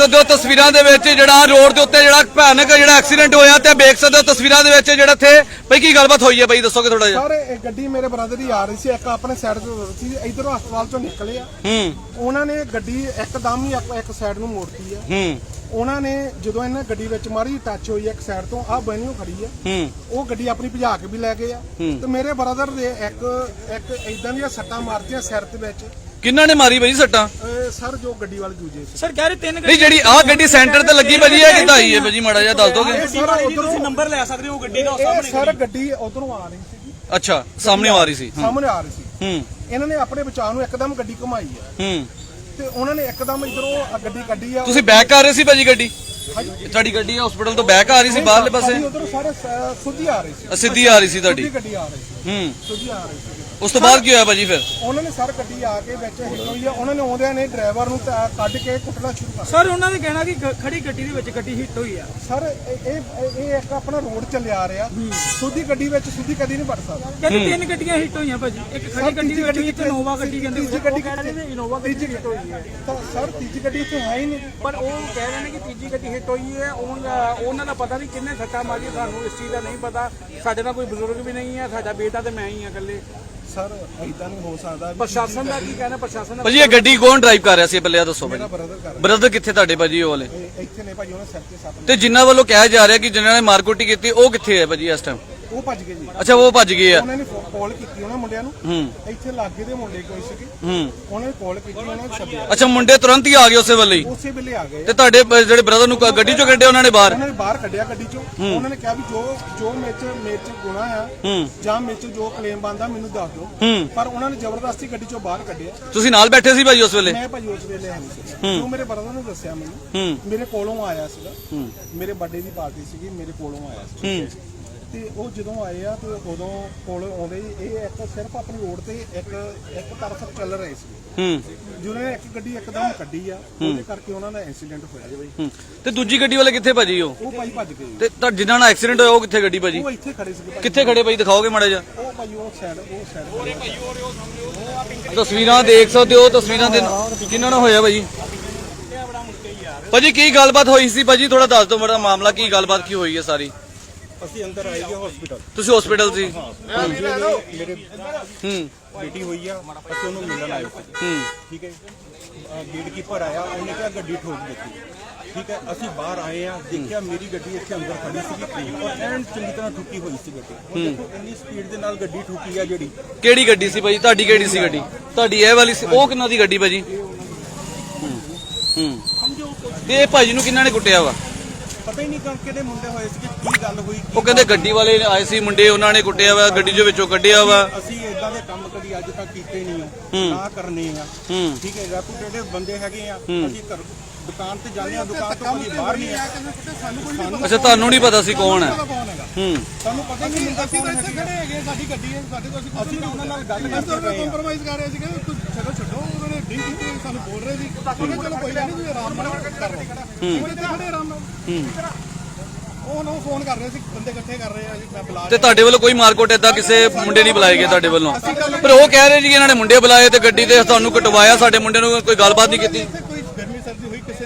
ਸਕਦੇ ਹੋ ਤਸਵੀਰਾਂ ਦੇ ਵਿੱਚ ਜਿਹੜਾ ਰੋਡ ਦੇ ਉੱਤੇ ਜਿਹੜਾ ਭਿਆਨਕ ਜਿਹੜਾ ਐਕਸੀਡੈਂਟ ਹੋਇਆ ਤੇ ਵੇਖ ਸਕਦੇ ਹੋ ਤਸਵੀਰਾਂ ਦੇ ਵਿੱਚ ਜਿਹੜਾ ਇੱਥੇ ਬਈ ਕੀ ਗੱਲਬਾਤ ਹੋਈ ਹੈ ਬਈ ਦੱਸੋਗੇ ਥੋੜਾ ਜਿਹਾ। ਸਰ ਇਹ ਗੱਡੀ ਮੇਰੇ ਬ੍ਰਦਰ ਦੀ ਆ ਰਹੀ ਸੀ ਇੱਕ ਆਪਣੇ ਸਾਈਡ ਤੋਂ ਸੀ ਇਧਰੋਂ ਹਸਪਤਾਲ ਚੋਂ ਨਿਕਲੇ ਆ। ਹੂੰ। ਉਹਨਾਂ ਨੇ ਗੱਡੀ ਇੱਕਦਮ ਹੀ ਇੱਕ- ਇੱਕ ਸਾਈਡ ਨੂੰ ਮੋੜਤੀ ਆ। ਹੂੰ। ਉਹਨਾਂ ਨੇ ਜਦੋਂ ਇਹਨਾਂ ਗੱਡੀ ਵਿੱਚ ਮਾਰੀ ਟੱਚ ਹੋਈ ਆ ਇੱਕ ਸਾਈਡ ਤੋਂ ਆ ਬੈਨੀਓ ਖੜੀ ਆ। ਹੂੰ। ਉਹ ਗੱਡੀ ਆਪਣੀ ਭਜਾ ਕੇ ਵੀ ਲੈ ਗਏ ਆ। ਤੇ ਮੇਰੇ ਬ੍ਰਦਰ ਦੇ ਇੱਕ ਇੱਕ ਇਦਾਂ ਦੀਆਂ ਸੱਟਾਂ ਮਾਰਤੀਆਂ ਸਿਰ ਦੇ ਵਿੱਚ। ਕਿੰਨਾਂ ਨੇ ਮਾਰੀ ਬਈ ਸੱਟਾਂ? ਅਹ ਸਰ ਜੋ ਗੱਡੀ ਵਾਲੇ ਦੂਜੇ ਸੀ। ਸਰ ਕਹਿ ਰਹੇ ਤਿੰਨ ਨਹੀਂ ਜਿਹੜੀ ਆਹ ਗੱਡੀ ਸੈਂਟਰ ਤੇ ਲੱਗੀ ਭਾਜੀ ਇਹ ਕਿੱਦਾਂ ਆਈ ਹੈ ਭਾਜੀ ਮਾੜਾ ਜਿਹਾ ਦੱਸ ਦੋਗੇ? ਇਹ ਸਰ ਤੁਸੀਂ ਨੰਬਰ ਲੈ ਸਕਦੇ ਹੋ ਗੱਡੀ ਦਾ ਇਹ ਸਰ ਗੱਡੀ ਉਧਰੋਂ ਆ ਰਹੀ ਸੀ ਅੱਛਾ ਸਾਹਮਣੇ ਆ ਰਹੀ ਸੀ ਹੂੰ। ਸਾਹਮਣੇ ਆ ਰਹੀ ਸੀ। ਹੂੰ। ਇਹਨਾਂ ਨੇ ਆਪਣੇ ਬਚਾਅ ਨੂੰ ਇੱਕਦਮ ਗੱਡੀ ਘੁਮਾਈ ਆ ਹੂੰ। ਤੇ ਉਹਨਾਂ ਨੇ ਇੱਕਦਮ ਇਧਰੋਂ ਗੱਡੀ ਕੱਢੀ ਆ। ਤੁਸੀਂ ਬੈਕ ਕਰ ਰਹੇ ਸੀ ਭਾਜੀ ਗੱਡੀ? ਤੁਹਾਡੀ ਗੱਡੀ ਹਸਪੀਟਲ ਤੋਂ ਬੈਕ ਆ ਰਹੀ ਸੀ ਬਾਹਰਲੇ ਪਾਸੇ? ਉਧਰੋਂ ਸਾਰੇ ਸ- ਸੁੱਧੀ ਆ ਰਹੀ ਸੀ। ਅ, ਸਿੱਧੀ ਆ ਰਹੀ ਸੀ ਤੁਹਾਡੀ। ਸਿੱਧੀ ਗੱਡੀ ਆ ਰਹੀ ਸੀ। ਹੂੰ। ਸੁੱਧੀ ਆ ਰਹੀ ਸੀ। ਉਸ ਤੋਂ ਬਾਅਦ ਕੀ ਹੋਇਆ ਭਾਜੀ ਫਿਰ? ਉਹਨਾਂ ਨੇ ਸਰ ਗੱਡੀ ਆ ਕੇ ਵਿੱਚ ਹਿੱਟ ਹੋਈ ਆ। ਉਹਨਾਂ ਨੇ ਆਉਂਦਿਆਂ ਨੇ ਡਰਾਈਵਰ ਨੂੰ ਤਾਂ ਕੱਢ ਕੇ ਕੁੱਟਣਾ ਸ਼ੁਰੂ ਕਰ ਸਰ ਉਹਨਾਂ ਨੇ ਕਹਿਣਾ ਕਿ ਗ- ਖੜੀ ਗੱਡੀ ਦੇ ਵਿੱਚ ਗੱਡੀ ਹਿੱਟ ਹੋਈ ਆ। ਸਰ ਇਹ ਇਹ ਇਹ ਇੱਕ ਆਪਣਾ ਰੋਡ ਚੱਲਿਆ ਆ ਰਿਹਾ ਸੁੱਧੀ ਗੱਡੀ ਵਿੱਚ ਸੁੱਧੀ ਕਦੀ ਨਹੀਂ ਵੜ ਸਕਦਾ। ਕਹਿੰਦੇ ਤਿੰਨ ਗੱਡੀਆਂ ਹਿੱਟ ਹੋਈਆਂ ਭਾਜੀ। ਇੱਕ ਖੜੀ ਗੱਡੀ ਦੀ ਗੱਡੀ ਵਿੱਚ ਨੋਵਾ ਗੱਡੀ ਕਹਿੰਦੇ ਤੀਜੀ ਗੱਡੀ ਇਨੋਵਾ ਤੀਜੀ ਗੱਡੀ ਹੋਈ ਹੈ ਤਾਂ ਸਰ ਤੀਜੀ ਗੱਡੀ ਇੱਥੇ ਹੈ ਹੀ ਨਹੀਂ। ਪਰ ਉਹ ਕਹਿ ਰਹੇ ਨੇ ਕਿ ਤੀਜੀ ਗੱਡੀ ਹਿੱਟ ਹੋਈ ਹੈ। ਉਹਨਾਂ ਉਹਨਾਂ ਦਾ ਪਤਾ ਨਹੀਂ ਕਿੰਨੇ ਸੱਟਾਂ ਮਾਰੀਆਂ। ਸਾਨੂੰ ਇਸ ਚੀਜ਼ ਦਾ ਨਹੀਂ ਪਤਾ। ਸਾਡੇ ਨਾਲ ਕੋਈ ਬਜ਼ੁਰਗ ਵੀ ਨਹੀਂ ਹੈ ਸਾਡਾ ਬੇਟਾ ਤੇ ਮੈਂ ਹੀ ਆ ਇਕੱਲੇ। ਸਰ ਐਦਾਂ ਨਹੀਂ ਹੋ ਸਕਦਾ ਵੀ ਪ੍ਰਸ਼ਾਸਨ ਦਾ ਕੀ ਕਹਿਣਾ? ਪ੍ਰਸ਼ਾਸਨ ਦਾ ਭਾਜੀ ਇਹ ਗੱਡੀ ਕੌਣ ਡਰਾਈਵ ਕਰ ਰਿਹਾ ਸੀ? ਇਹ ਦੱਸੋ ਮੇਰਾ ਭਾਜੀ। ਬ੍ਰਦਰ ਕਰ ਬ੍ਰਦਰ ਕਿੱਥੇ ਤੁਹਾਡੇ ਭਾਜੀ ਉਹ ਵਾਲੇ? ਇਹ ਇੱਥੇ ਨੇ ਭਾਜੀ ਉਹਨਾਂ ਸਿਰ ਤੇ ਸੱਟ ਤੇ ਜਿਨ੍ਹਾਂ ਵੱਲੋਂ ਕਿਹਾ ਜਾ ਰਿਹਾ ਕਿ ਜਿਨ੍ਹਾਂ ਨੇ ਮਾਰਕੁੱਟੀ ਕੀਤੀ ਉਹ ਕਿੱਥੇ ਹੈ ਭਾਜੀ ਇਸ ਟਾਈਮ ਭੱਜ ਗਏ ਜੀ। ਅੱਛਾ ਉਹ ਭੱਜ ਗਏ ਆ। ਉਹਨਾਂ ਨੇ ਕਾਲ ਕੀਤੀ ਉਹਨਾਂ ਮੁੰਡਿਆਂ ਨੂੰ। ਹੂੰ। ਇੱਥੇ ਲਾਗੇ ਦੇ ਮੁੰਡੇ ਕੋਈ ਸੀਗੇ। ਹੂੰ। ਉਹਨਾਂ ਨੇ ਕਾਲ ਕੀਤੀ ਉਹਨਾਂ ਨੂੰ ਛੱਡਿਆ। ਅੱਛਾ ਮੁੰਡੇ ਤੁਰੰਤ ਹੀ ਆ ਗਏ ਉਸੇ ਵੇਲੇ ਹੀ? ਉਸੇ ਵੇਲੇ ਆ ਗਏ। ਤੇ ਤੁਹਾਡੇ ਬ- ਜਿਹੜੇ ਬ੍ਰਦਰ ਨੂੰ ਕ- ਗੱਡੀ ਚੋਂ ਕੱਢਿਆ ਉਹਨਾਂ ਨੇ ਬਾਹਰ? ਉਹਨਾਂ ਨੇ ਬਾਹਰ ਕੱਢਿਆ ਗੱਡੀ ਚੋਂ। ਉਹਨਾਂ ਨੇ ਕਿਹਾ ਵੀ ਜੋ ਜੋ ਮੇਰੇ ਚ ਮੇਰੇ ਚ ਗੁਨਾਹ ਆ ਹੂੰ। ਜਾਂ ਮੇਰੇ ਚ ਜੋ ਕਲੇਮ ਬੰਦਾ ਮੈਨੂੰ ਦੱਸ ਦਿਓ। ਹੂੰ। ਪਰ ਉਹਨਾਂ ਨੇ ਜ਼ਬਰਦਸਤੀ ਗੱਡੀ ਚੋਂ ਬਾਹਰ ਕੱਢਿਆ। ਤੁਸੀਂ ਨਾਲ ਬੈਠੇ ਸੀ ਭਾਜੀ ਉਸ ਵੇਲੇ? ਮੈਂ ਭਾਜੀ ਉਸ ਵੇਲੇ ਹੈ ਨਹੀਂ ਸੀ। ਉਹ ਮੇਰੇ ਬ੍ਰਦਰ ਨੇ ਦੱਸਿਆ ਮੈਨੂੰ ਹੂੰ। ਮੇਰੇ ਕੋਲੋਂ ਆਇਆ ਸੀਗਾ। ਹੂੰ। ਮੇਰੇ ਬਰਥਡੇ ਦੀ ਪਾਰਟੀ ਸੀਗੀ ਮੇਰੇ ਕੋਲੋਂ ਆਇਆ ਸੀ। ਹੂੰ। ਤੇ ਉਹ ਜਦੋਂ ਆਏ ਆ ਤੇ ਉਦੋਂ ਕੋਲ ਆਉਂਦੇ ਹੀ ਇਹ ਇੱਕ ਸਿਰਫ ਆਪਣੀ ਰੋਡ ਤੇ ਇੱਕ ਇੱਕ ਤਰਫ ਚੱਲ ਰਹੇ ਸੀ। ਹੂੰ। ਜਦੋਂ ਨੇ ਇੱਕ ਗੱਡੀ ਇੱਕਦਮ ਕੱਢੀ ਆ ਉਹਦੇ ਕਰਕੇ ਉਹਨਾਂ ਦਾ ਐਕਸੀਡੈਂਟ ਹੋਇਆ ਜੀ। ਹੂੰ। ਤੇ ਦੂਜੀ ਗੱਡੀ ਵਾਲੇ ਕਿੱਥੇ ਭਾਜੀ ਉਹ? ਉਹ ਭਾਈ ਭੱਜ ਗਏ। ਤੇ ਤਾਂ ਜਿਨ੍ਹਾਂ ਨਾਲ ਐਕਸੀਡੈਂਟ ਹੋਇਆ ਉਹ ਕਿੱਥੇ ਗੱਡੀ ਭਾਜੀ? ਉਹ ਇੱਥੇ ਖੜੇ ਭਾਈ। ਕਿੱਥੇ ਖੜੇ ਭਾਈ ਦਿਖਾਓਗੇ ਮਾੜਾ ਜਿਹਾ। ਉਹ ਭਾਈ ਉਹ ਸਾਈਡ ਉਹ ਸਾਈਡ ਤਸਵੀਰਾਂ ਦੇਖ ਸਕਦੇ ਹੋ ਤਸਵੀਰਾਂ ਦੇ ਕਿੰਨਾਂ ਨਾਲ ਹੋਇਆ ਭਾਜੀ। ਭਾਜੀ ਕੀ ਗੱਲਬਾਤ ਹੋਈ ਸੀ ਭਾਜੀ? ਥੋੜਾ ਦੱਸ ਦਿਓ ਮੇਰਾ ਮਾਮਲਾ ਕੀ ਗੱਲਬਾਤ ਕੀ ਹੋਈ ਹੈ ਸਾਰੀ? ਅਸੀਂ ਅੰਦਰ ਆਏ ਗਏ ਹਸਪੀਟਲ ਤੁਸੀਂ ਹਸਪੀਟਲ ਸੀ? ਮੇਰੇ ਹੂੰ। ਬੇਟੀ ਹੋਈ ਆ ਅਸੀਂ ਉਹਨੂੰ ਮਿਲਣ ਆਏ। ਸੀ ਹੂੰ। ਠੀਕ ਹੈ ਗੇਟ ਕੀਪਰ ਆਇਆ ਉਹਨੇ ਕਿਹਾ ਗੱਡੀ ਠੋਕ ਦਿੱਤੀ। ਠੀਕ ਹੈ ਅਸੀਂ ਬਾਹਰ ਆਏ ਆ ਦੇਖਿਆ ਮੇਰੀ ਗੱਡੀ ਇੱਥੇ ਅੰਦਰ ਖੜੀ ਸੀਗੀ ਔਰ ਐਨ ਚੰਗੀ ਤਰ੍ਹਾਂ ਠੁੱਕੀ ਹੋਈ ਸੀ ਗੱਡੀ। ਦੇਖੋ ਇੰਨੀ ਸਪੀਡ ਦੇ ਨਾਲ ਗੱਡੀ ਠੁੱਕੀ ਆ ਜਿਹੜੀ। ਕਿਹੜੀ ਗੱਡੀ ਸੀ ਭਾਜੀ? ਤੁਹਾਡੀ ਕਿਹੜੀ ਸੀ ਗੱਡੀ? ਤੁਹਾਡੀ ਇਹ ਵਾਲੀ ਸੀ ਉਹ ਕਿੰਨਾ ਦੀ ਗੱਡੀ ਭਾਜੀ? ਹੂੰ। ਹੂੰ। ਤੇ ਇਹ ਭਾਜੀ ਨੂੰ ਕਿੰਨਾ ਨੇ ਕੁੱਟਿਆ ਵਾ? ਪਤਾ ਹੀ ਨਹੀਂ ਕਿ ਕਿਹੜੇ ਮੁੰਡੇ ਹੋਏ ਸੀ ਕੀ ਗੱਲ ਹੋਈ ਕੀ ਉਹ ਕਹਿੰਦੇ ਗੱਡੀ ਵਾਲੇ ਆਏ ਸੀ ਮੁੰਡੇ ਉਹਨਾਂ ਨੇ ਕੁੱਟਿਆ ਵਾ ਗੱਡੀ ਦੇ ਵਿੱਚੋਂ ਕੱਢਿਆ ਵਾ। ਅਸੀਂ ਇਦਾਂ ਦੇ ਕੰਮ ਕਦੀ ਅੱਜ ਤੱਕ ਕੀਤੇ ਨਹੀਂ ਆ। ਨਾ ਕਰਨੇ ਆ। ਹੂੰ। ਠੀਕ ਹੈ ਰੈਪੂਟੇਟਿਵ ਬੰਦੇ ਹੈਗੇ ਆ ਅਸੀਂ ਘਰ ਦੁਕਾਨ ਤੇ ਜਾਂਦੇ ਆ ਦੁਕਾਨ ਤੋਂ ਕਦੀ ਬਾਹਰ ਨਹੀਂ ਆ। ਸਾਨੂੰ ਅੱਛਾ ਤੁਹਾਨੂੰ ਨਹੀਂ ਪਤਾ ਸੀ ਕੌਣ ਹੈ। ਕੌਣ ਹੈਗਾ। ਹੂੰ। ਸਾਨੂੰ ਪਤਾ ਹੀ ਨਹੀਂ ਮੁੰਡਾ ਅਸੀਂ ਕੌਣ ਤਾਂ ਇੱਥੇ ਹੈ ਖੜੇ ਹੈਗੇ ਸਾਡੀ ਗੱਡੀ ਹੈ ਸਾਡੇ ਕੋਲ ਅਸੀਂ ਅਸੀਂ ਤਾਂ ਉਹਨਾਂ ਨਾਲ ਗੱਲ ਤਾਂ ਕਰਦੇ ਪਏ ਆ। ਕੰਪਰੋਮਾਈਜ਼ ਕਰ ਰਹੇ ਸੀਗੇ ਤੂੰ ਚਲੋ ਛੱਡੋ ਉਹਨਾਂ ਨੇ ਡਰਿੰਕ ਕੀਤੀ ਸਾਨੂੰ ਬੋਲ ਰਹੇ ਸੀ ਉਹਨੇ ਚਲੋ ਕੋਈ ਗੱਲ ਨਹੀਂ ਤੁਸੀਂ ਆਰਾਮ ਨਾਲ ਕਰ ਲਓ ਉਹ ਇੱਥੇ ਖੜੇ ਆਰਾਮ ਨਾਲ ਹੂੰ। ਉਹ ਨਾ ਫੋਨ ਕਰ ਰਹੇ ਸੀ ਬੰਦੇ ਇਕੱਠੇ ਕਰ ਰਹੇ ਆ ਜੀ ਮੈਂ ਬੁਲਾ ਤੇ ਤੁਹਾਡੇ ਵੱਲੋਂ ਕੋਈ ਮਾਰਕੋਟ ਏਦਾਂ ਕਿਸੇ ਮੁੰਡੇ ਨਹੀਂ ਬੁਲਾਏ ਗਏ ਤੁਹਾਡੇ ਵੱਲੋਂ? ਪਰ ਉਹ ਕਹਿ ਰਹੇ ਜੀ ਇਹਨਾਂ ਨੇ ਮੁੰਡੇ ਬੁਲਾਏ ਤੇ ਗੱਡੀ ਤੇ ਤੁਹਾਨੂੰ ਕਟਵਾਇਆ ਸਾਡੇ ਮੁੰਡੇ ਨੂੰ ਕੋਈ ਗੱਲਬਾਤ ਨਹੀਂ ਕੀਤੀ?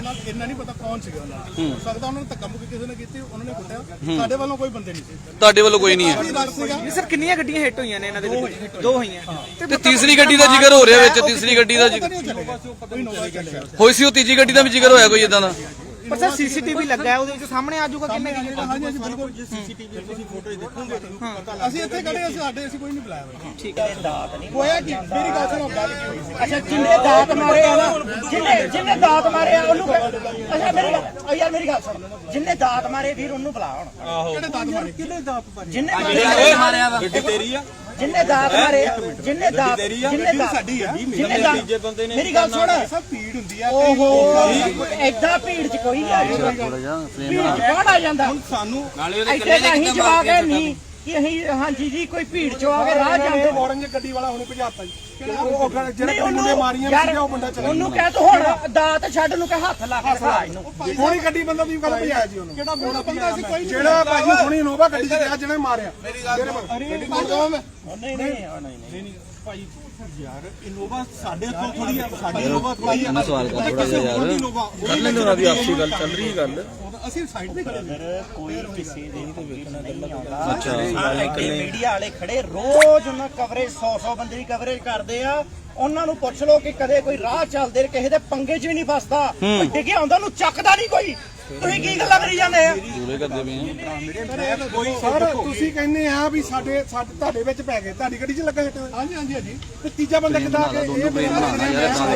ਇੱਥੇ ਕੋਈ ਗਰਮੀ ਸਰਦੀ ਹੋਈ ਕਿਸੇ ਨਾਲ ਇੰਨਾ ਨਹੀਂ ਪਤਾ ਕੌਣ ਸੀਗਾ ਉਹਨਾਂ ਨਾਲ ਹੋ। ਸਕਦਾ ਉਹਨਾਂ ਨੇ ਧੱਕਾ ਮੁੱਕੀ ਕਿਸੇ ਨੇ ਕੀਤੀ ਉਹਨਾਂ ਨੇ ਕੁੱਟਿਆ। ਸਾਡੇ ਵੱਲੋਂ ਕੋਈ ਬੰਦੇ ਨਹੀਂ ਸੀ। ਤੁਹਾਡੇ ਵੱਲੋਂ ਕੋਈ ਨਹੀਂ ਹੈ। ਸਰ ਕਿੰਨੀਆਂ ਗੱਡੀਆਂ ਹਿੱਟ ਹੋਈਆਂ ਨੇ ਇਹਨਾਂ ਦੇ ਗੱਡੀ ਦੋ ਹੋਈਆਂ। ਤੇ ਤੀਸਰੀ ਗੱਡੀ ਦਾ ਜ਼ਿਕਰ ਹੋ ਰਿਹਾ ਵਿੱਚ ਤੀਸਰੀ ਗੱਡੀ ਦਾ ਜ਼ਿਕਰ। ਕੋਈ ਨੋਵਾ ਹੋਈ ਸੀ ਉਹ ਤੀਜੀ ਗੱਡੀ ਦਾ ਵੀ ਜ਼ਿਕਰ ਹੋਇਆ ਕੋਈ ਇਦਾਂ ਦਾ? ਪਰ ਸਰ ਸੀਸੀਟੀਵੀ ਲੱਗਾ ਹੈ ਉਹਦੇ ਵਿੱਚ ਸਾਹਮਣੇ ਆ ਜਾਊਗਾ ਕਿੰਨੇ ਹਾਂਜੀ ਹਾਂਜੀ ਬਿਲਕੁਲ। ਸੀਸੀਟੀਵੀ ਤੁਸੀਂ ਫੋਟੋ ਦੇਖੋਗੇ ਅਸੀਂ ਇੱਥੇ ਖੜੇ ਅਸੀਂ ਸਾਡੇ ਅਸੀਂ ਕੋਈ ਨਹੀਂ ਬੁਲਾਇਆ ਹੋਇਆ। ਠੀਕ ਹੈ ਹੋਇਆ ਕੀ? ਮੇਰੀ ਗੱਲ ਸੁਣੋ। ਗੱਲ ਕੀ ਹੋਈ ਸੀ? ਅੱਛਾ ਜਿੰਨੇ ਦਾਤ ਮਾਰੇ ਆ ਨਾ ਜਿੰਨੇ ਜਿੰਨੇ ਦਾਤ ਮਾਰੇ ਆ ਉਹਨੂੰ ਅੱਛਾ ਮੇਰੀ ਗੱਲ ਯਾਰ ਮੇਰੀ ਗੱਲ ਸੁਣ। ਜਿੰਨੇ ਦਾਤ ਮਾਰੇ ਵੀਰ ਉਹਨੂੰ ਬੁਲਾ ਹੁਣ। ਕਿਹੜੇ ਦਾਦ ਮਾਰੇ? ਕਿਹਨੇ ਦਾਤ ਪਾਰੀ ਜਿੰਨੇ ਮਾਰੇ ਗੱਡੀ ਤੇਰੀ ਆ। ਜਿੰਨੇ ਦਾਤ ਮਾਰੇ ਜਿੰਨੇ ਦਾਤ ਜਿੰਨੇ ਦਾਤ। ਸਾਡੀ ਆ। ਜਿੰਨੇ ਤੀਜੇ ਦਾਤ। ਬੰਦੇ ਨੇ ਮੇਰੀ ਗੱਲ ਸੁਣ। ਸਭ ਭੀੜ ਹੁੰਦੀ ਆ ਓਹੋ ਐਦਾਂ ਭੀੜ ਚ ਕੋਈ ਨਹੀਂ ਆ ਜਾਂਦਾ। ਭੀੜ ਚ ਕੌਣ ਆ ਜਾਂਦਾ? ਹੁਣ ਸਾਨੂੰ ਇੱਥੇ ਤਾਂ ਅਸੀਂ ਜਵਾਬ ਹੈ ਨਹੀਂ। ਕਿ ਅਸੀਂ ਹਾਂਜੀ ਜੀ ਕੋਈ ਭੀੜ ਚੋਂ ਆ ਕੇ ਰਾਹ ਜਾਂਦੇ ਔਰੰਜ ਗੱਡੀ ਵਾਲਾ ਹੁਣੇ ਭਜਾਤਾ ਜੀ। ਜਿਹੜੇ ਮੁੰਡੇ ਮਾਰੀਆਂ ਸੀ ਉਹ ਮੁੰਡਾ ਚਲਾ ਉਹਨੂੰ ਕਹਿ ਤੂੰ ਹੁਣ ਦਾਤ ਛੱਡ ਨੂੰ ਕਹਿ ਹੱਥ ਲਾ ਕੇ ਖਾ ਇਹਨੂੰ। ਹੁਣੀ ਗੱਡੀ ਬੰਦਾ ਦੀ ਗੱਲ ਭਜਾਇਆ ਜੀ ਉਹਨੂੰ। ਕਿਹੜਾ ਮੁੰਡਾ ਬੰਦਾ ਸੀ ਕੋਈ ਜਿਹੜਾ ਭਾਜੀ ਹੁਣੀ ਇਨੋਵਾ ਗੱਡੀ ਚ ਗਿਆ ਜਿਹਨੇ ਮਾਰਿਆ। ਮੇਰੀ ਗੱਲ ਮੋੜ ਮੈਂ ਨਹੀਂ ਨਹੀਂ ਨਹੀਂ ਨਹੀਂ। ਭਾਈ ਯਾਰ ਇਨੋਵਾ ਸਾਡੇ ਤੋਂ ਥੋੜੀ ਆ ਸਾਡੀ ਇਨੋਵਾ ਥੋੜੀ ਆ। ਇਹਨਾਂ ਸਵਾਲ ਕਰ ਥੋੜਾ ਜਿਹਾ ਯਾਰ। ਕਰ ਲੈਂਦੇ ਹੋ ਅਭੀ ਆਪਸੀ ਗੱਲ ਚੱਲ ਰਹੀ ਹੈ ਗੱਲ ਅਸੀਂ ਸਾਈਡ ਤੇ ਖੜੇ ਹਾਂ ਕੋਈ ਕਿਸੇ ਦੇ ਵੀ ਕੋਈ ਵੇਖਣਾ ਨਹੀਂ ਆਉਂਦਾ। ਅੱਛਾ ਮੀਡੀਆ ਵਾਲੇ ਖੜੇ ਰੋਜ਼ ਉਹਨਾਂ ਕਵਰੇਜ 100 100 ਬੰਦੇ ਦੀ ਕਵਰੇਜ ਕਰਦੇ ਆ। ਉਹਨਾਂ ਨੂੰ ਪੁੱਛ ਲਓ ਕਿ ਕਦੇ ਕੋਈ ਰਾਹ ਚੱਲਦੇ ਕਿਸੇ ਦੇ ਪੰਗੇ 'ਚ ਵੀ ਨਹੀਂ ਫਸਦਾ ਡਿੱਗਿਆ ਹੁੰਦਾ ਉਹਨੂੰ ਚੱਕਦਾ ਨਹੀਂ ਕੋਈ। ਤੁਸੀਂ ਕੀ ਗੱਲਾਂ ਕਰੀ ਜਾਂਦੇ ਆ? ਪੂਰੇ ਕਰਦੇ ਪਏ ਆ। ਸਰ ਤੁਸੀਂ ਕਹਿੰਦੇ ਆ ਵੀ ਸਾਡੇ ਸਾਡੇ ਤੁਹਾਡੇ ਵਿੱਚ ਪੈ ਗਏ। ਤੁਹਾਡੀ ਗੱਡੀ 'ਚ ਲੱਗਾ ਹਿੱਟ ਹਾਂਜੀ ਹਾਂਜੀ ਹਾਂਜੀ। ਤੇ ਤੀਜਾ ਬੰਦਾ ਕਿੱਦਾਂ ਆ ਕੇ ਇਹ ਮੇਰੇ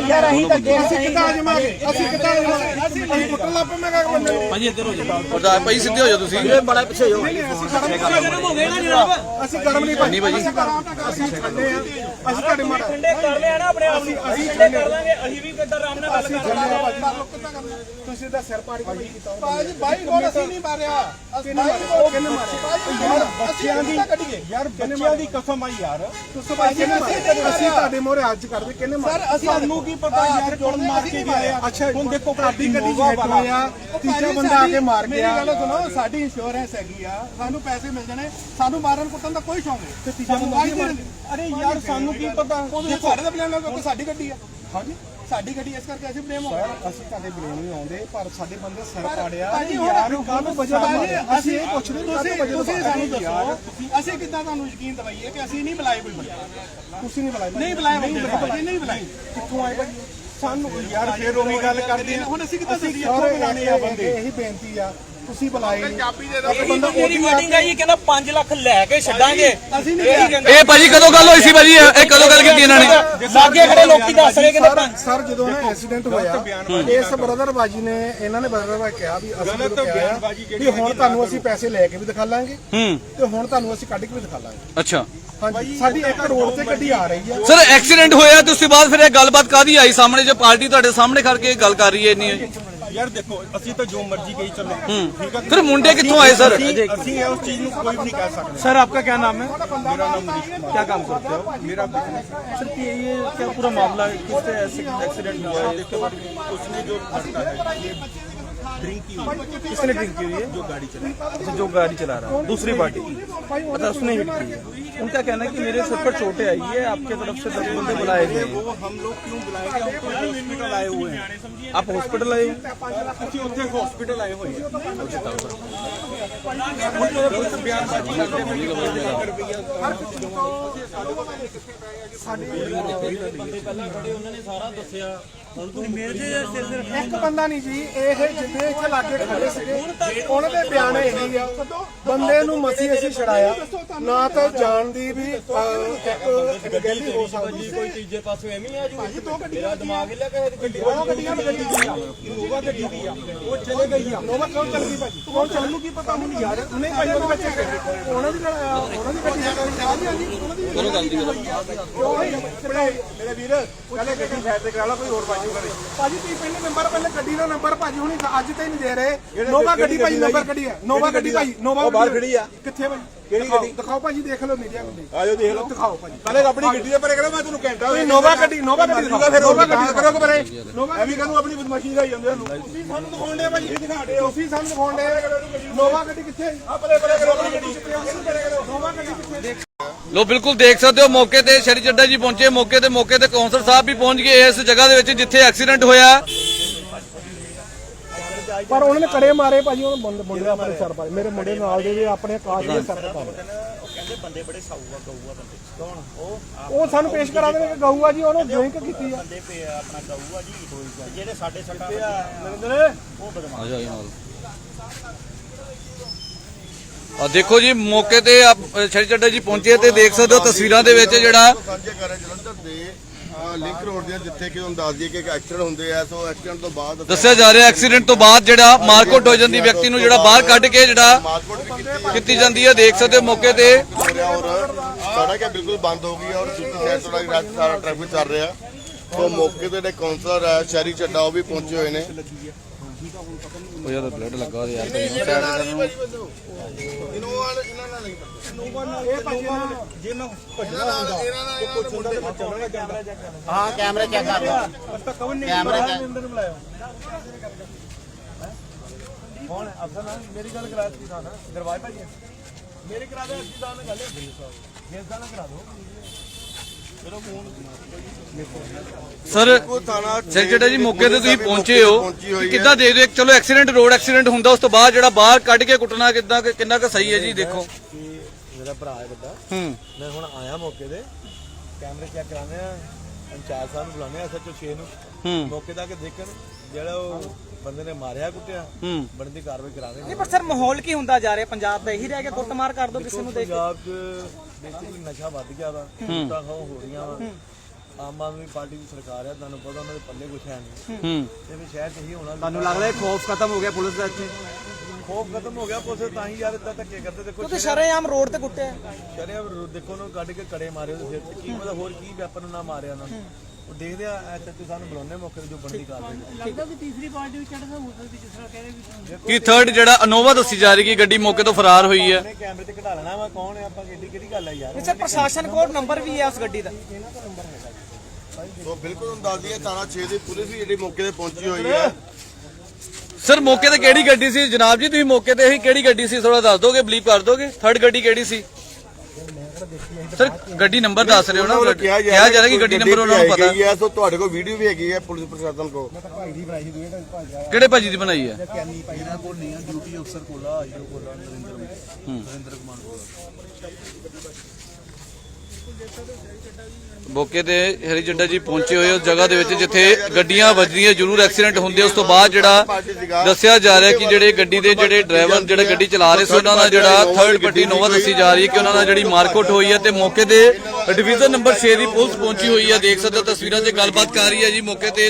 ਯਾਰ ਅਸੀਂ ਤਾਂ ਦੇਖ ਅਸੀਂ ਕਿੱਦਾਂ ਅਜਮਾਗੇ ਅਸੀਂ ਕਿੱਦਾਂ ਅਜਮਾਗੇ ਅਸੀਂ ਅਸੀਂ ਕੁੱਟਣ ਲੱਗ ਪਏ ਮੈਂ ਕਹਾਂ ਬੰਦੇ ਭਾਜੀ ਇੱਧਰ ਹੋ ਜਾਓ। ਪ੍ਰਧਾਨ ਭਾਈ ਸਿੱਧੇ ਹੋ ਜਾਓ ਤੁਸੀਂ। ਬੜਾ ਪਿੱਛੇ ਹੋ ਨਹੀਂ ਅਸੀਂ ਗਰਮ ਹੋ ਗਏ ਨਾ ਜਨਾਬ। ਅਸੀਂ ਗਰਮ ਨਹੀਂ ਨਹੀਂ ਭਾਜੀ। ਅਸੀਂ ਠੰਡੇ ਆ। ਅਸੀਂ ਤੁਹਾਡੇ ਮਾੜਾ ਠੰਡੇ ਕਰ ਲਿਆ ਨਾ ਆਪਣੇ ਆਪ ਨੂੰ। ਅਸੀਂ ਠੰਡੇ ਕਰ ਲਾਂਗੇ। ਅਸੀਂ ਵੀ ਕਿੱਦਾਂ ਆਰਾਮ ਨਾਲ ਗੱਲ ਆ ਭਾਜੀ। ਤੁਸੀਂ ਦਾ ਸਿਰ ਪਾੜੀ ਭਾਜੀ ਬਾਈ ਕੋਲ ਅਸੀਂ ਨਹੀਂ ਮਾਰਿਆ। ਅਸੀਂ ਬਾਈ ਕੋਲ ਕਿੰਨੇ ਮਾਰਿਆ ਯਾਰ ਬੱਚਿਆਂ ਦੀ ਯਾਰ ਬੱਚਿਆਂ ਦੀ ਕਸਮ ਆ ਯਾਰ। ਤੁਸੀਂ ਭਾਈ ਕਿੰਨੇ ਮਾਰਿਆ ਅਸੀਂ ਤੁਹਾਡੇ ਮੋਰੇ ਅੱਜ ਕਰਦੇ। ਕਿੰਨੇ ਮਾਰਿਆ ਸਰ ਅਸੀਂ ਸਾਨੂੰ ਕੀ ਪਤਾ ਯਾਰ ਜੋੜ ਮਾਰ ਕੇ ਗਏ ਆ। ਅੱਛਾ ਹੁਣ ਦੇਖੋ ਤੁਹਾਡੀ ਗੱਡੀ ਵਾਲਾ। ਹੋਇਆ ਤੀਜਾ ਬੰਦਾ ਆ ਕੇ ਮਾਰ ਗਿਆ ਮੇਰੀ ਗੱਲ ਸੁਣੋ ਸਾਡੀ ਇੰਸ਼ੋਰੈਂਸ ਹੈਗੀ ਆ। ਸਾਨੂੰ ਪੈਸੇ ਮਿਲ ਜਾਣੇ। ਸਾਨੂੰ ਮਾਰਨ ਕੁੱਟਣ ਦਾ ਕੋਈ ਸ਼ੌਂਕ ਨਹੀਂ। ਤੇ ਤੀਜਾ ਬੰਦਾ ਅਰੇ ਯਾਰ ਸਾਨੂੰ ਕੀ ਪਤਾ? ਉਹਦੇ ਸਾਡੇ ਦਾ ਪਲਾਨ ਕੋਈ ਸਾਡੀ ਗੱਡੀ ਆ। ਹਾਂਜੀ। ਸਾਡੀ ਗੱਡੀ ਇਸ ਕਰਕੇ ਅਸੀਂ ਬਲੇਮ ਹੋ ਗਏ। ਅਸੀਂ ਤੁਹਾਡੇ ਬਲੇਮ ਨਹੀਂ ਆਉਂਦੇ ਪਰ ਸਾਡੇ ਬੰਦੇ ਸਿਰ ਪਾੜਿਆ। ਭਾਜੀ ਹੁਣ ਯਾਰ ਕਾਹਨੂੰ ਵਜ੍ਹਾ ਮਾਰਿਆ ਅਸੀਂ ਇਹ ਪੁੱਛਦੇ ਤੁਸੀਂ ਤੁਸੀਂ ਸਾਨੂੰ ਦੱਸੋ ਅਸੀਂ ਕਿੱਦਾਂ ਤੁਹਾਨੂੰ ਯਕੀਨ ਦਵਾਈਏ ਕਿ ਅਸੀਂ ਨਹੀਂ ਬੁਲਾਏ ਕੋਈ ਬੰਦਾ? ਤੁਸੀਂ ਨਹੀਂ ਬੁਲਾਇਆ ਨਹੀਂ ਬੁਲਾਏ ਬੰਦੇ ਭਾਜੀ ਨਹੀਂ ਬੁਲਾਏ। ਕਿੱਥੋਂ ਆਏ ਭਾਜੀ? ਸਾਨੂੰ ਯਾਰ ਫੇਰ ਉਹੀ ਗੱਲ ਕਰਦੇ ਆ। ਹੁਣ ਅਸੀਂ ਕਿੱਦਾਂ ਦੱਸੀਏ ਸਾਰੇ ਬੁਲਾਣੇ ਆ ਬੰਦੇ। ਇਹੀ ਬੇਨਤੀ ਆ ਤੁਸੀਂ ਬੁਲਾਏ ਨਹੀਂ। ਬੰਦਾ ਮੇਰੀ ਮੀਟਿੰਗ ਆਈ ਕਹਿੰਦਾ 5 ਲੱਖ ਲੈ ਕੇ ਛੱਡਾਂਗੇ। ਅਸੀਂ ਨਹੀਂ ਇਹ ਭਾਜੀ ਕਦੋਂ ਗੱਲ ਹੋਈ ਸੀ ਭਾਜੀ? ਇਹ ਇਹ ਕਦੋਂ ਗੱਲ ਕੀਤੀ ਇਹਨਾਂ ਨੇ? ਲਾਗੇ ਖੜੇ ਲੋਕੀ ਦੱਸ ਰਹੇ ਸਰ ਸਰ ਜਦੋਂ ਨਾ ਐਕਸੀਡੈਂਟ ਹੋਇਆ ਇਸ ਬ੍ਰਦਰ ਬਾਜੀ ਨੇ ਇਹਨਾਂ ਨੇ ਬ੍ਰਦਰ ਬਾਜੀ ਕਿਹਾ ਵੀ ਅਸੀਂ ਕਿਹਾ ਬਿਆਨਬਾਜ਼ੀ ਵੀ ਹੁਣ ਤੁਹਾਨੂੰ ਅਸੀਂ ਪੈਸੇ ਲੈ ਕੇ ਵੀ ਦਿਖਾ ਲਾਂਗੇ ਹੂੰ। ਤੇ ਹੁਣ ਤੁਹਾਨੂੰ ਅਸੀਂ ਕੱਢ ਕੇ ਵੀ ਦਿਖਾ ਲਾਂਗੇ। ਅੱਛਾ। ਹਾਂਜੀ ਸਾਡੀ ਇੱਕ ਰੋਡ ਤੇ ਗੱਡੀ ਆ ਰਹੀ ਆ ਸਰ ਐਕਸੀਡੈਂਟ ਹੋਇਆ ਤੇ ਉਸ ਤੋਂ ਬਾਅਦ ਫਿਰ ਇਹ ਗੱਲਬਾਤ ਕਾਦੀ ਆਈ? ਸਾਹਮਣੇ ਜੋ ਪਾਰਟੀ ਤੁਹਾਡੇ ਸਾਹਮਣੇ ਕਰਕੇ ਇਹ ਗੱਲ ਕਰ ਰਹੀ ਹੈ ਇੰਨੀ। ਯਾਰ ਦੇਖੋ ਅਸੀਂ ਤਾਂ ਜੋ ਮਰਜ਼ੀ ਕਹੀ ਚੱਲੋ ਠੀਕ ਹੈ ਫਿਰ ਮੁੰਡੇ ਕਿੱਥੋਂ ਆਏ ਸਰ ਅਸੀਂ ਅਸੀਂ ਉਸ ਚੀਜ਼ ਨੂੰ ਕੋਈ ਵੀ ਨਹੀਂ ਕਹਿ ਸਕਦੇ सर आपका क्या नाम है ਮੇਰਾ ਨਾਮ ਮਨੀਸ਼ ਕੁਮਾਰ क्या काम करते हो ਮੇਰਾ business है। सर ये ये क्या पूरा मामला है किस तरह से एक्सीडेंट हुआ है देखो उसने जो करता है ये ड्रिंक की हुई किसने ड्रिंक की हुई है जो गाड़ी चलाई अच्छा, जो गाड़ी चला रहा है दूसरी पार्टी अच्छा उसने हिट की है उनका कहना है कि मेरे सिर पर चोटें आई है आपके तरफ से दस बंदे बुलाए गए हैं। वो हम लोग क्यों बुलाएंगे हम तो हॉस्पिटल आए हुए हैं आप हॉस्पिटल आए हो? ਅਸੀਂ ਉੱਥੇ ਹਸਪੀਟਲ ਆਏ ਹੋਏ ਹਾਂ ਇੱਕ ਬੰਦਾ ਨਹੀਂ ਜੀ ਇਹ ਜਿੰਨੇ ਇੱਥੇ ਲਾਗੇ ਖੜੇ ਸੀਗੇ ਉਹਨਾਂ ਦੇ ਬਿਆਨ ਇਹੀ ਆ ਬੰਦੇ ਨੂੰ ਮਸੀ ਅਸੀਂ ਛੜਾਇਆ ਨਾ ਤਾਂ ਜਾਣ ਦੀ ਵੀ ਹੋ ਸਕਦੀ ਕੋਈ ਤੀਜੇ ਪਾਸੇ ਐਵੇਂ ਹੀ ਆ ਜੂ ਭਾਜੀ ਦੋ ਗੱਡੀਆਂ ਦਿਮਾਗ ਲਿਆ ਕੇ ਗੱਡੀ ਦੋ। ਗੱਡੀਆਂ ਗੱਡੀ ਦੀ ਆ। ਇਨੋਵਾ ਗੱਡੀ ਦੀ ਆ। ਉਹ ਚਲੇ ਗਈ ਆ। ਨੋਵਾ ਕਿਉਂ ਚੱਲ ਗਈ ਭਾਜੀ? ਕੌਣ ਚੱਲ ਨੂੰ ਕੀ ਪਤਾ ਮੈਨੂੰ ਯਾਰ ਨਹੀਂ ਭਾਈ ਉਹਦੇ ਵਿੱਚ ਉਹਨਾਂ ਦੀ ਗੱਲ- ਉਹਨਾਂ ਦੀ ਗੱਡੀ ਹਾਂਜੀ ਹਾਂਜੀ ਉਹਨਾਂ ਦੀ ਕਰੋ ਗੱਲ ਦੀ ਗੱਲ। ਮੇਰੇ ਵੀਰ ਪਹਿਲੇ ਗੱਡੀ ਸਾਈਡ ਤੇ ਕਰਾ ਲਾ ਕੋਈ ਹੋਰ ਬਾਜੂ। ਕਰੇ ਭਾਜੀ ਤੁਸੀਂ ਪਹਿਲੇ ਨੰਬਰ ਪਹਿਲੇ ਗੱਡੀ ਦਾ ਨੰਬਰ ਭਾਜੀ ਹੁਣੀ ਅੱਜ ਤੇ ਨਹੀਂ ਦੇ ਰਹੇ। ਨੋਵਾ ਗੱਡੀ ਭਾਜੀ ਨੰਬਰ ਗੱਡੀ ਹੈ ਨੋਵਾ ਗੱਡੀ ਭਾਜੀ ਨੋਵਾ ਬਾਹਰ ਖੜੀ ਆ। ਕਿੱਥੇ ਭਾਜੀ? ਕਿਹੜੀ ਗੱਡੀ? ਦਿਖਾਓ ਭਾਜੀ ਦੇਖ ਲਓ ਮੀਡੀਆ ਗੱਡੀ ਆਜੋ ਦੇਖ ਲਓ। ਦਿਖਾਓ ਭਾਜੀ। ਪਹਿਲੇ ਆਪਣੀ ਗੱਡੀ ਦੇ ਪਰੇ ਕਰੋ ਮੈਂ ਤੁਹਾਨੂੰ ਘੰਟਾ ਤੁਸੀਂ ਨੋਵਾ ਗੱਡੀ ਨੋਵਾ ਗੱਡੀ ਦਿਖਾਓ। ਫਿਰ ਨੋਵਾ ਗੱਡੀ ਕਰੋਗੇ ਪਰੇ ਨੋਵਾ ਐਵੇਂ ਕਾਨੂੰ ਆਪਣੀ ਬਦਮਾਸ਼ੀ ਦਾ ਹੀ ਜਾਂਦੇ ਸਾਨੂੰ ਤੁਸੀਂ ਸਾਨੂੰ ਦਿਖਾਉਣ ਦੇ ਭਾਜੀ। ਦਿਖਾ ਦੇ ਤੁਸੀਂ ਸਾਨੂੰ ਦਿਖਾਉਣ ਦੇ ਨੋਵਾ ਗੱਡੀ ਕਿੱਥੇ? ਆ ਪਰੇ ਪਰੇ ਕਰੋ ਆਪਣੀ ਗੱਡੀ ਨੋਵਾ ਗੱਡੀ ਕਿੱਥੇ? ਲੋ ਬਿਲਕੁਲ ਦੇਖ ਸਕਦੇ ਹੋ। ਮੌਕੇ ਤੇ ਸ਼ਰੀ ਚੱਡਾ ਜੀ ਪਹੁੰਚੇ। ਮੌਕੇ ਤੇ ਮੌਕੇ ਤੇ ਕੌਂਸਲ ਸਾਹਿਬ ਵੀ ਪਹੁੰਚ ਗਏ ਇਸ ਜਗ੍ਹਾ ਦੇ ਵਿੱਚ ਜਿੱਥੇ ਐਕਸੀਡੈਂਟ ਹੋਇਆ। ਪਰ ਉਹਨਾਂ ਨੇ ਕੜੇ ਮਾਰੇ ਭਾਜੀ ਉਹਨਾਂ ਮੁੰਡੇ ਮੁੰਡੇ ਆਪਣੇ ਸਿਰ ਪਾਏ ਮੇਰੇ ਮੁੰਡੇ ਨਾਲ ਦੇ ਵੀ ਆਪਣੇ ਆਕਾਸ਼ ਦੇ ਸਿਰ ਪਾਏ ਕਹਿੰਦੇ ਬੰਦੇ ਬੜੇ ਸਾਊਗਾ ਗਊਆ ਬੰਦੇ। ਕੌਣ? ਉਹ ਉਹ ਸਾਨੂੰ ਪੇਸ਼ ਕਰਾ ਦੇਣਗੇ ਕਿ ਗਊਆ ਜੀ ਉਹਨੇ ਡਰਿੰਕ ਕੀਤੀ ਆ। ਬੰਦੇ ਪੇ ਆ ਆਪਣਾ ਗਊਆ ਜੀ। ਜਿਹੜੇ ਸਾਡੇ ਸੱਟਾਂ ਵੱਜੀਆਂ, ਉਹ ਬਦਮਾਸ਼ ਆ ਜਾਓ ਨਾਲ। ਆ ਦੇਖੋ ਜੀ ਮੌਕੇ ਤੇ ਸ਼ਰੀ ਚੱਡਾ ਜੀ ਪਹੁੰਚੇ ਤੇ ਦੇਖ ਸਕਦੇ ਹੋ ਤਸਵੀਰਾਂ ਦੇ ਵਿੱਚ ਜਿਹੜਾ ਸਾਂਝੇ ਕਰ ਰਹੇ ਜਲੰਧਰ ਦੇ ਅਹ, ਲਿੰਕ ਰੋਡ ਦੀਆਂ ਜਿੱਥੇ ਕਿ ਹੁਣ ਦੱਸ ਦਈਏ ਕਿ ਐਕਸੀਡੈਂਟ ਹੁੰਦੇ ਆ ਸੋ ਐਕਸੀਡੈਂਟ ਤੋਂ ਬਾਅਦ ਦੱਸਿਆ ਜਾ ਰਿਹਾ ਐਕਸੀਡੈਂਟ ਤੋਂ ਬਾਅਦ ਜਿਹੜਾ ਮਾਰਕੋਟ ਹੋ ਜਾਂਦੀ ਵਿਅਕਤੀ ਨੂੰ ਜਿਹੜਾ ਬਾਹਰ ਕੱਢ ਕੇ ਜਿਹੜਾ ਕੀਤੀ ਜਾਂਦੀ ਹੈ। ਦੇਖ ਸਕਦੇ ਹੋ ਮੌਕੇ ਤੇ। ਸੜਕ ਹੈ ਬਿਲਕੁਲ ਬੰਦ ਹੋ ਗਈ ਔਰ ਦੂਜੀ ਸਾਈਡ ਤੋਂ ਜਿਹੜਾ ਸਾਰਾ ਟ੍ਰੈਫਿਕ ਚੱਲ ਰਿਹਾ। ਸੋ ਮੌਕੇ ਤੇ ਜਿਹੜੇ ਕਾਉਂਸਲਰ ਹੈ ਸ਼ਹਿਰੀ ਚੱਡਾ ਉਹ ਵੀ ਪਹੁੰਚੇ ਹੋਏ ਨੇ। ਉਹ ਜ਼ਿਆਦਾ ਬਲੱਡ ਲੱਗਾ ਉਹਦੇ ਯਾਰ ਇਨੋਵਾ ਇਹਨਾਂ ਨਾਲ ਨਹੀਂ ਇਹ ਨੇ ਜੇ ਮੈਂ ਇਹਨਾਂ ਨਾਲ ਇਹਨਾਂ ਨਾਲ ਇਹਨਾਂ ਦੇ ਮੁੰਡੇ ਚੱਲਣਾ ਜਾਂਦਾ। ਹਾਂ ਕੈਮਰੇ ਚੈੱਕ ਕਰ ਲਓ। ਤਾਂ ਕਵਨ ਨਹੀਂ ਕੈਮਰੇ ਚੈੱਕ ਅੰਦਰ ਬੁਲਾਇਓ ਕੌਣ ਹੈ ਅਫਸਰ ਨਾਲ ਮੇਰੀ ਗੱਲ ਕਰਾ ਦਿੱਤੀ ਤਾਂ ਨਾ ਦਰਵਾਜ਼ੇ ਭਾਜੀ। ਮੇਰੀ ਕਰਾ ਦੇ ਅੱਜੀ ਦਾ ਨਾਲ ਗੱਲ ਹੈ ਜੇਸ ਦਾ ਨਾ ਕਰਾ ਦੋ ਸਰ ਸੈਕਟਰੀ ਜੀ ਮੌਕੇ ਤੇ ਤੁਸੀਂ ਪਹੁੰਚੇ ਹੋ। ਕਿੱਦਾਂ ਦੇਖਦੇ ਹੋ ਚਲੋ ਐਕਸੀਡੈਂਟ ਰੋਡ ਐਕਸੀਡੈਂਟ ਹੁੰਦਾ ਉਸ ਤੋਂ ਬਾਅਦ ਜਿਹੜਾ ਬਾਹਰ ਕੱਢ ਕੇ ਕੁੱਟਣਾ ਕਿੱਦਾਂ ਕਿ- ਕਿੰਨਾ ਕੁ ਸਹੀ ਹੈ ਜੀ ਦੇਖੋ। ਮੇਰਾ ਭਰਾ ਹੈ ਵੱਡਾ। ਹੂੰ। ਮੈਂ ਹੁਣ ਆਇਆ ਮੌਕੇ ਤੇ। ਕੈਮਰੇ ਚੈੱਕ ਕਰਾਉਂਦੇ ਆ ਪੰਚਾਇਤ ਸਾਹਿਬ ਨੂੰ ਬੁਲਾਉਂਦੇ ਆ ਐਸਐਚਓ 6 ਨੂੰ। ਹੂੰ। ਮੌਕੇ ਆ ਕੇ ਦੇਖਣ ਜਿਹੜਾ ਉਹ ਬੰਦੇ ਨੇ ਮਾਰਿਆ ਕੁੱਟਿਆ ਹੂੰ। ਬਣਦੀ ਕਾਰਵਾਈ ਕਰਾਵੇ ਨਹੀਂ ਪਰ ਸਰ ਮਾਹੌਲ ਕੀ ਹੁੰਦਾ ਜਾ ਰਿਹਾ? ਪੰਜਾਬ ਦਾ ਇਹੀ ਰਹਿ ਗਿਆ ਕੁੱਟਮਾਰ ਕਰ ਦੋ ਕਿਸੇ ਨੂੰ ਦੇਖ ਕੇ। ਪੰਜਾਬ 'ਚ ਬੇਸਿਕਲੀ ਨਸ਼ਾ ਵੱਧ ਗਿਆ ਵਾ ਤਾਂ ਹੋ ਰਹੀਆਂ ਵਾ। ਆਮ ਆਦਮੀ ਪਾਰਟੀ ਦੀ ਸਰਕਾਰ ਆ ਤੁਹਾਨੂੰ ਪਤਾ ਉਹਨਾਂ ਦੇ ਪੱਲੇ ਕੁਛ ਹੈ ਨਹੀਂ। ਹੂੰ। ਤੇ ਵੀ ਸ਼ਹਿਰ 'ਚ ਇਹੀ ਹੋਣਾ ਤੁਹਾਨੂੰ ਲੱਗਦਾ ਇਹ ਖੌਫ ਖਤਮ ਹੋ ਗਿਆ ਪੁਲਿਸ ਦਾ ਇੱਥੇ? ਖੋਫ ਖਤਮ ਹੋ ਗਿਆ ਪੁਲਿਸ ਤਾਂ ਹੀ ਯਾਰ ਇਦਾਂ ਧੱਕੇ ਕਰਦੇ ਦੇਖੋ ਕਿਉਂਕਿ ਸ਼ਰੇਆਮ ਰੋਡ ਤੇ ਕੁੱਟਿਆ। ਸ਼ਰਿਆ ਦੇਖੋ ਉਹਨੂੰ ਕੱਢ ਕੇ ਕੜੇ ਮਾਰੇ ਉਹਦੇ ਸਿਰ ਤੇ ਕੀ ਪਤਾ ਹੋਰ ਕੀ ਵੈਪਨ ਨਾਲ ਮਾਰਿਆ ਉਹਨਾਂ ਨੂੰ। ਉਹ ਦੇਖਦੇ ਆ ਐਸਐਚਓ ਸਾਨੂੰ ਬੁਲਾਉਂਦੇ ਮੌਕੇ ਤੇ ਜੋ ਬਣਦੀ ਕਾਰਵਾਈ। ਕੀ ਥਰਡ ਜਿਹੜਾ ਅਨੋਵਾ ਦੱਸੀ ਜਾ ਰਹੀ ਕਿ ਗੱਡੀ ਮੌਕੇ ਤੋਂ ਫਰਾਰ ਹੋਈ ਹੈ। ਨੇ ਕੈਮਰੇ ਤੇ ਕਢਾ ਲੈਣਾ ਵਾ ਕੌਣ ਹੈ ਆਪਾਂ ਕਿਹੜੀ ਕਿਹੜੀ ਗੱਲ ਹੈ ਯਾਰ। ਸਰ ਪ੍ਰਸ਼ਾਸਨ ਕੋਲ ਨੰਬਰ ਵੀ ਹੈ ਉਸ ਗੱਡੀ ਦਾ। ਸੋ ਬਿਲਕੁਲ ਤੁਹਾਨੂੰ ਦੱਸ ਦਈਏ ਥਾਣਾ 6 ਦੀ ਪੁਲਿਸ ਵੀ ਜਿਹੜੀ ਮੌਕੇ ਤੇ ਪਹੁੰਚੀ ਹੋਈ ਹੈ ਸਰ ਮੌਕੇ ਤੇ ਕਿਹੜੀ ਗੱਡੀ ਸੀ? ਜਨਾਬ ਜੀ ਤੁਸੀਂ ਮੌਕੇ ਤੇ ਹੀ ਕਿਹੜੀ ਗੱਡੀ ਸੀ? ਥੋੜਾ ਦੱਸ ਦੋਗੇ ਬਲੀਵ ਕਰ ਦੋਗੇ? ਥਰਡ ਗੱਡੀ ਕਿਹੜੀ ਸੀ? ਸਰ ਗੱਡੀ ਨੰਬਰ ਦੱਸ ਰਹੇ ਹੋ ਨਾ ਕਿਹਾ ਜਾ ਰਿਹਾ ਕਿ ਗੱਡੀ ਨੰਬਰ ਉਹਨਾਂ ਨੂੰ ਪਤਾ? ਹੈ ਸੋ ਤੁਹਾਡੇ ਕੋਲ ਵੀਡੀਓ ਵੀ ਹੈਗੀ ਹੈ ਪੁਲਿਸ ਪ੍ਰਸ਼ਾਸਨ ਕੋਲ। ਕਿਹੜੇ ਭਾਜੀ ਦੀ ਬਣਾਈ ਹੈ? ਇਹਨਾਂ ਕੋਲ ਨਹੀਂ ਡਿਊਟੀ ਅਫਸਰ ਕੋਲ ਆ ਆਈਓ ਕੋਲ ਆ ਨਰਿੰਦਰ ਨਰਿੰਦਰ ਕੁਮਾਰ ਕੋਲ ਮੌਕੇ ਤੇ ਹਰੀ ਜੱਡਾ ਜੀ ਪਹੁੰਚੇ ਹੋਏ, ਉਸ ਜਗ੍ਹਾ ਦੇ ਵਿੱਚ ਜਿੱਥੇ ਗੱਡੀਆਂ ਵੱਜਦੀਆਂ, ਜ਼ਰੂਰ ਐਕਸੀਡੈਂਟ ਹੁੰਦੇ, ਉਸ ਤੋਂ ਬਾਅਦ ਜਿਹੜਾ ਦੱਸਿਆ ਜਾ ਰਿਹਾ ਕਿ ਜਿਹੜੇ ਗੱਡੀ ਦੇ ਜਿਹੜੇ ਡਰਾਈਵਰ, ਜਿਹੜੇ ਗੱਡੀ ਚਲਾ ਰਹੇ ਸੀ, ਉਹਨਾਂ ਦਾ ਜਿਹੜਾ ਥਰਡ ਗੱਡੀ ਨੋਵਾ ਦੱਸੀ ਜਾ ਰਹੀ ਹੈ ਕਿ ਉਹਨਾਂ ਨਾਲ ਜਿਹੜੀ ਮਾਰਕੁੱਟ ਹੋਈ ਹੈ ਤੇ ਮੌਕੇ ਤੇ ਡਿਵੀਜ਼ਨ ਨੰਬਰ 6 ਦੀ ਪੁਲਿਸ ਪਹੁੰਚੀ ਹੋਈ ਹੈ ਦੇਖ ਸਕਦੇ ਹੋ ਤਸਵੀਰਾਂ 'ਚ ਗੱਲਬਾਤ ਕਰ ਰਹੀ ਹੈ ਜੀ ਮੌਕੇ ਤੇ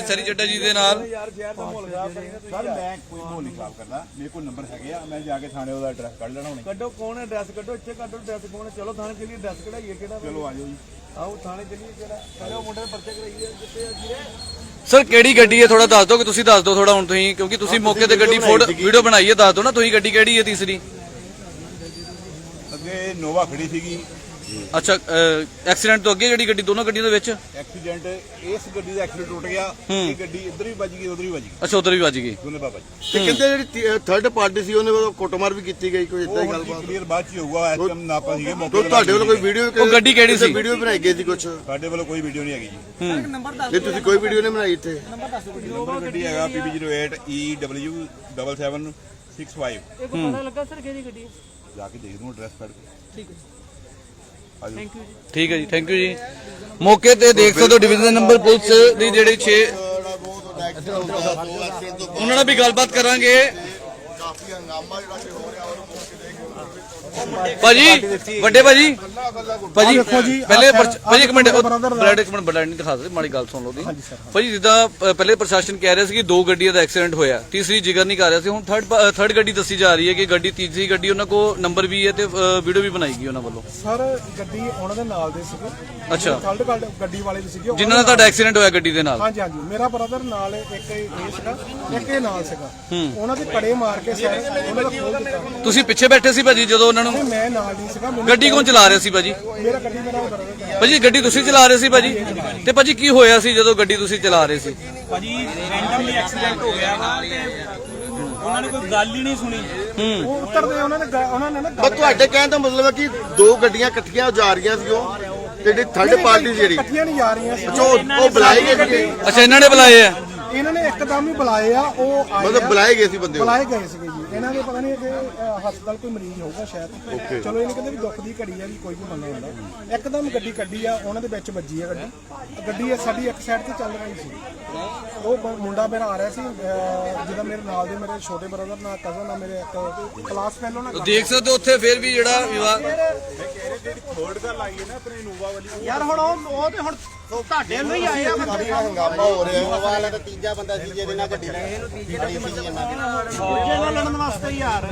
ਜੀ ਦੇ ਨਾਲ। ਸਰ ਮੈਂ ਕੋਈ ਮਾਹੌਲ ਨਹੀਂ ਖਰਾਬ ਕਰਦਾ। ਮੇਰੇ ਕੋਲ ਨੰਬਰ ਹੈਗੇ ਆ ਮੈਂ ਜਾ ਕੇ ਥਾਣੇ ਉਹਦਾ ਐਡਰੈਸ ਕੱਢ ਲੈਣਾ ਹੁਣੇ। ਕੱਢੋ ਕੌਣ ਹੈ ਐਡਰੈਸ ਕੱਢੋ ਇੱਥੇ ਕੱਢੋ ਐਡਰੈਸ ਕੌਣ ਹੈ। ਚਲੋ ਥਾਣੇ ਚਲੀਏ ਐਡਰੈਸ ਕਢਾਈਏ ਕਿਹੜਾ ਚਲੋ ਆਜੋ ਜੀ। ਆਓ ਥਾਣੇ ਚਲੀਏ ਕਿਹੜਾ? ਪਹਿਲੇ ਉਹ ਮੁੰਡੇ ਦੇ ਪਰਚੇ ਕਰਾਈਏ ਜਿੱਥੇ ਅਜੀਰੇ ਸਰ ਕਿਹੜੀ ਗੱਡੀ ਹੈ? ਥੋੜਾ ਦੱਸ ਦਿਓ ਕਿ ਤੁਸੀਂ ਦੱਸ ਦਿਓ ਥੋੜਾ ਹੁਣ ਤੁਸੀਂ ਕਿਉਂਕਿ ਤੁਸੀਂ ਮੌਕੇ ਤੇ ਗੱਡੀ ਫੋਟੋ ਵੀਡੀਓ ਬਣਾਈ ਹੈ ਦੱਸ ਦਿਓ ਨਾ ਤੁਸੀਂ ਗੱਡੀ ਕਿਹੜੀ ਹੈ ਤੀਸਰੀ। ਅੱਗੇ ਨੋਵਾ ਖੜੀ ਸੀਗੀ। ਅੱਛਾ ਐਕਸੀਡੈਂਟ ਤੋਂ ਅੱਗੇ ਜਿਹੜੀ ਗੱਡੀ ਦੋਨੋਂ ਗੱਡੀਆਂ ਦੇ ਵਿੱਚ? ਐਕਸੀਡੈਂਟ ਇਸ ਗੱਡੀ ਦਾ ਐਕਸੀਡੈਂਟ ਟੁੱਟ ਗਿਆ ਇਹ ਗੱਡੀ ਇੱਧਰ ਵੀ ਵੱਜ ਗਈ ਉਧਰ ਵੀ ਵੱਜ ਗਈ। ਅੱਛਾ ਉਧਰ ਵੀ ਵੱਜ ਗਈ। ਦੋਨੇ ਬਾਬਾ ਜੀ। ਤੇ ਕਹਿੰਦੇ ਜਿਹੜੀ ਥਰਡ ਪਾਰਟੀ ਸੀ ਉਹਨੇ ਉਹ ਕੁੱਟਮਾਰ ਵੀ ਕੀਤੀ ਗਈ ਕੋਈ ਇਦਾਂ ਹੀ ਗੱਲਬਾਤ? ਕਲੀਅਰ ਬਾਅਦ ਚ ਹੀ ਹੋਊਗਾ ਇਸ ਟਾਈਮ ਨਾ ਆਪਾਂ ਸੀਗੇ ਮੌਕੇ ਤੋ ਤੁਹਾਡੇ ਵੱਲੋਂ ਕੋਈ ਵੀਡੀਓ ਉਹ ਗੱਡੀ ਕਿਹੜੀ ਸੀ? ਵੀਡੀਓ ਬਣਾਈ ਗਈ ਸੀ ਕੁਛ? ਸਾਡੇ ਵੱਲੋਂ ਕੋਈ ਵੀਡੀਓ ਨਹੀਂ ਹੈਗੀ ਜੀ। ਨੰਬਰ ਦੱਸ ਜੇ ਤੁਸੀਂ ਕੋਈ ਵੀਡੀਓ ਨਹੀਂ ਬਣਾਈ ਇੱਥੇ। ਨੰਬਰ ਗੱਡੀ ਹੈਗਾ PB08EW 7765 ਇਹ ਕੋ ਪਤਾ ਲੱਗਾ ਸਰ ਕਿਹੜੀ ਗੱਡੀ? ਹੈ? ਜਾ ਕੇ ਦੇਖ ਲੂੰ ਐਡਰੈਸ ਕੱਢ ਕੇ। ਠੀਕ ਹੈ। ਠੀਕ ਹੈ ਜੀ ਥੈਂਕ ਯੂ ਜੀ। ਮੌਕੇ ਤੇ ਦੇਖ ਸਕਦੇ ਹੋ ਡਿਵੀਜ਼ਨ ਨੰਬਰ ਪੁਲਿਸ ਦੀ ਜਿਹੜੇ 6 ਉਹਨਾਂ ਨਾਲ ਵੀ ਗੱਲਬਾਤ ਕਰਾਂਗੇ। ਕਾਫੀ ਹੰਗਾਮਾ ਜਿਹੜਾ ਕਿ ਹੋ ਰਿਹਾ ਉਹ ਮੌਕੇ ਤੇ ਭਾਜੀ ਵੱਡੇ ਭਾਜੀ। ਭਾਜੀ ਪਹਿਲੇ ਭਾਜੀ ਇੱਕ ਮਿੰਟ ਬਲੱਡ ਇੱਕ ਮਿੰਟ ਬਲੱਡ ਨਹੀਂ ਦਿਖਾ ਸਕਦੇ ਮਾੜੀ ਗੱਲ ਸੁਣ ਲਓ ਦੀ ਭਾਜੀ ਜਿੱਦਾਂ ਪਹਿਲੇ ਪ੍ਰਸ਼ਾਸਨ ਕਹਿ ਰਿਹਾ ਸੀ ਕਿ ਦੋ ਗੱਡੀਆਂ ਦਾ ਐਕਸੀਡੈਂਟ ਹੋਇਆ। ਤੀਸਰੀ ਜਿਗਰ ਨਹੀਂ ਕਰ ਰਿਹਾ ਸੀ। ਹੁਣ ਥਰਡ ਥਰਡ ਗੱਡੀ ਦੱਸੀ ਜਾ ਰਹੀ ਹੈ ਕਿ ਗੱਡੀ ਤੀਸਰੀ ਗੱਡੀ ਉਹਨਾਂ ਕੋ ਨੰਬਰ ਵੀ ਹੈ ਤੇ ਵੀਡੀਓ ਵੀ ਬਣਾਈ ਗਈ ਉਹਨਾਂ ਵੱਲੋਂ। ਸਰ ਗੱਡੀ ਉਹਨਾਂ ਦੇ ਨਾਲ ਦੇ ਸੀਗੇ। ਅੱਛਾ। ਥਰਡ ਗੱਡੀ ਵਾਲੇ ਵੀ ਸੀਗੇ। ਜਿਨ੍ਹਾਂ ਨਾਲ ਤੁਹਾਡਾ ਐਕਸੀਡੈਂਟ ਹੋਇਆ ਗੱਡੀ ਦੇ ਨਾਲ? ਹਾਂਜੀ ਹਾਂਜੀ। ਮੇਰਾ ਬ੍ਰਦਰ ਨਾਲ ਇੱਕ ਇਹ ਸੀਗਾ ਇੱਕ ਇਹ ਨਾਲ ਸੀਗਾ। ਉਹਨਾਂ ਦੇ ਕੜੇ ਮਾਰ ਕੇ ਸਰ ਉਹਨਾਂ ਦਾ ਖੋਲ ਦਿੱਤਾ। ਤੁਸੀਂ ਪਿੱਛੇ ਬੈਠੇ ਸੀ ਭਾਜੀ ਜਦੋਂ ਉਹਨਾਂ ਨੂੰ ਨਹੀਂ, ਮੈਂ ਨਾਲ ਨਹੀਂ ਸੀਗਾ ਮੈਨੂੰ ਗੱਡੀ ਕੌਣ ਚਲਾ ਰਿਹਾ ਸੀ ਭਾਜੀ? ਮੇਰਾ ਗੱਡੀ ਮੇਰਾ ਬ੍ਰਦਰ ਭਾਜੀ ਗੱਡੀ ਤੁਸੀਂ ਚਲਾ ਰਹੇ ਸੀ ਭਾਜੀ? ਤੇ ਭਾਜੀ ਕੀ ਹੋਇਆ ਸੀ ਜਦੋਂ ਗੱਡੀ ਤੁਸੀਂ ਚਲਾ ਰਹੇ ਸੀ? ਭਾਜੀ ਰੈਂਡਮਲੀ ਐਕਸੀਡੈਂਟ ਹੋ ਗਿਆ ਵਾ ਤੇ ਉਹਨਾਂ ਨੇ ਕੋਈ ਗੱਲ ਹੀ ਨਹੀਂ ਸੁਣੀ। ਉਹ ਉਤਰਦੇ ਉਹਨਾਂ ਨੇ ਗਾ- ਉਹਨਾਂ ਨੇ ਨਾ ਪਰ ਤੁਹਾਡੇ ਕਹਿਣ ਦਾ ਮਤਲਬ ਹੈ ਕਿ ਦੋ ਗੱਡੀਆਂ ਇਕੱਠੀਆਂ ਜਾ ਰਹੀਆਂ ਸੀ ਉਹ ਤੇ ਜਿਹੜੀ ਥਰਡ ਪਾਰਟੀ ਸੀ ਜਿਹੜੀ। ਇਕੱਠੀਆਂ ਨਹੀਂ ਜਾ ਰਹੀਆਂ ਸੀ। ਅੱਛਾ, ਉਹ ਉਹ ਬੁਲਾਏ ਗਏ ਸੀਗੇ ਅੱਛਾ ਇਹਨਾਂ ਨੇ ਬੁਲਾਏ ਆ? ਇਹਨਾਂ ਨੇ ਇੱਕਦਮ ਹੀ ਬੁਲਾਏ ਆ ਉਹ ਆਏ ਮਤਲਬ ਆ। ਬੁਲਾਏ ਗਏ ਸੀ ਬੰਦੇ ਉਹ। ਬੁਲਾਏ ਗਏ ਸੀਗੇ ਜੀ। ਇਹਨਾਂ ਦੇ ਪਤਾ ਨਹੀਂ ਕਿ ਅਹ, ਹਸਪਤਾਲ ਕੋਈ ਮਰੀਜ਼ ਹੋਊਗਾ ਸ਼ਾਇਦ। ਚਲੋ ਇਹਨੇ ਕਹਿੰਦੇ ਵੀ ਦੁੱਖ ਦੀ ਘੜੀ ਆ ਵੀ ਕੋਈ ਵੀ ਬੰਦਾ ਹੁੰਦਾ। ਇੱਕਦਮ ਗੱਡੀ ਕੱਢੀ ਆ ਉਹਨਾਂ ਦੇ ਵਿੱਚ ਵੱਜੀ ਆ ਗੱਡੀ। ਗੱਡੀ ਇਹ ਸਾਡੀ ਇੱਕ ਸਾਈਡ ਤੇ ਚੱਲ ਰਹੀ ਸੀ। ਉਹ ਬ- ਮੁੰਡਾ ਮੇਰਾ ਆ ਰਿਹਾ ਸੀ ਅਹ, ਜਿਹਦਾ ਮੇਰੇ ਨਾਲ ਦੇ ਮੇਰੇ ਛੋਟੇ ਬ੍ਰਦਰ ਨਾਲ ਕਜ਼ਨ ਆ ਮੇਰੇ ਇੱਕ ਕਲਾਸ ਫੈਲੋ ਨਾਲ ਦੇਖ ਸਕਦੇ ਹੋ ਉੱਥੇ ਫਿਰ ਵੀ ਜਿਹੜਾ ਵਿਵਾਦ ਯਾਰ ਹੁਣ ਉਹ ਉਹ ਤੇ ਹੁਣ ਤੁਹਾਡੇ ਨੂੰ ਹੀ ਆਏ ਆ ਕਾਫੀ ਹੰਗਾਮਾ ਹੋ ਰਿਹਾ ਵਾਲਾ ਤਾਂ ਤੀਜਾ ਬੰਦਾ ਸੀ ਜਿਹਦੇ ਨਾਲ ਗੱਡੀ ਨਾਲ ਲੜਨ ਵਾਸਤੇ ਯਾਰ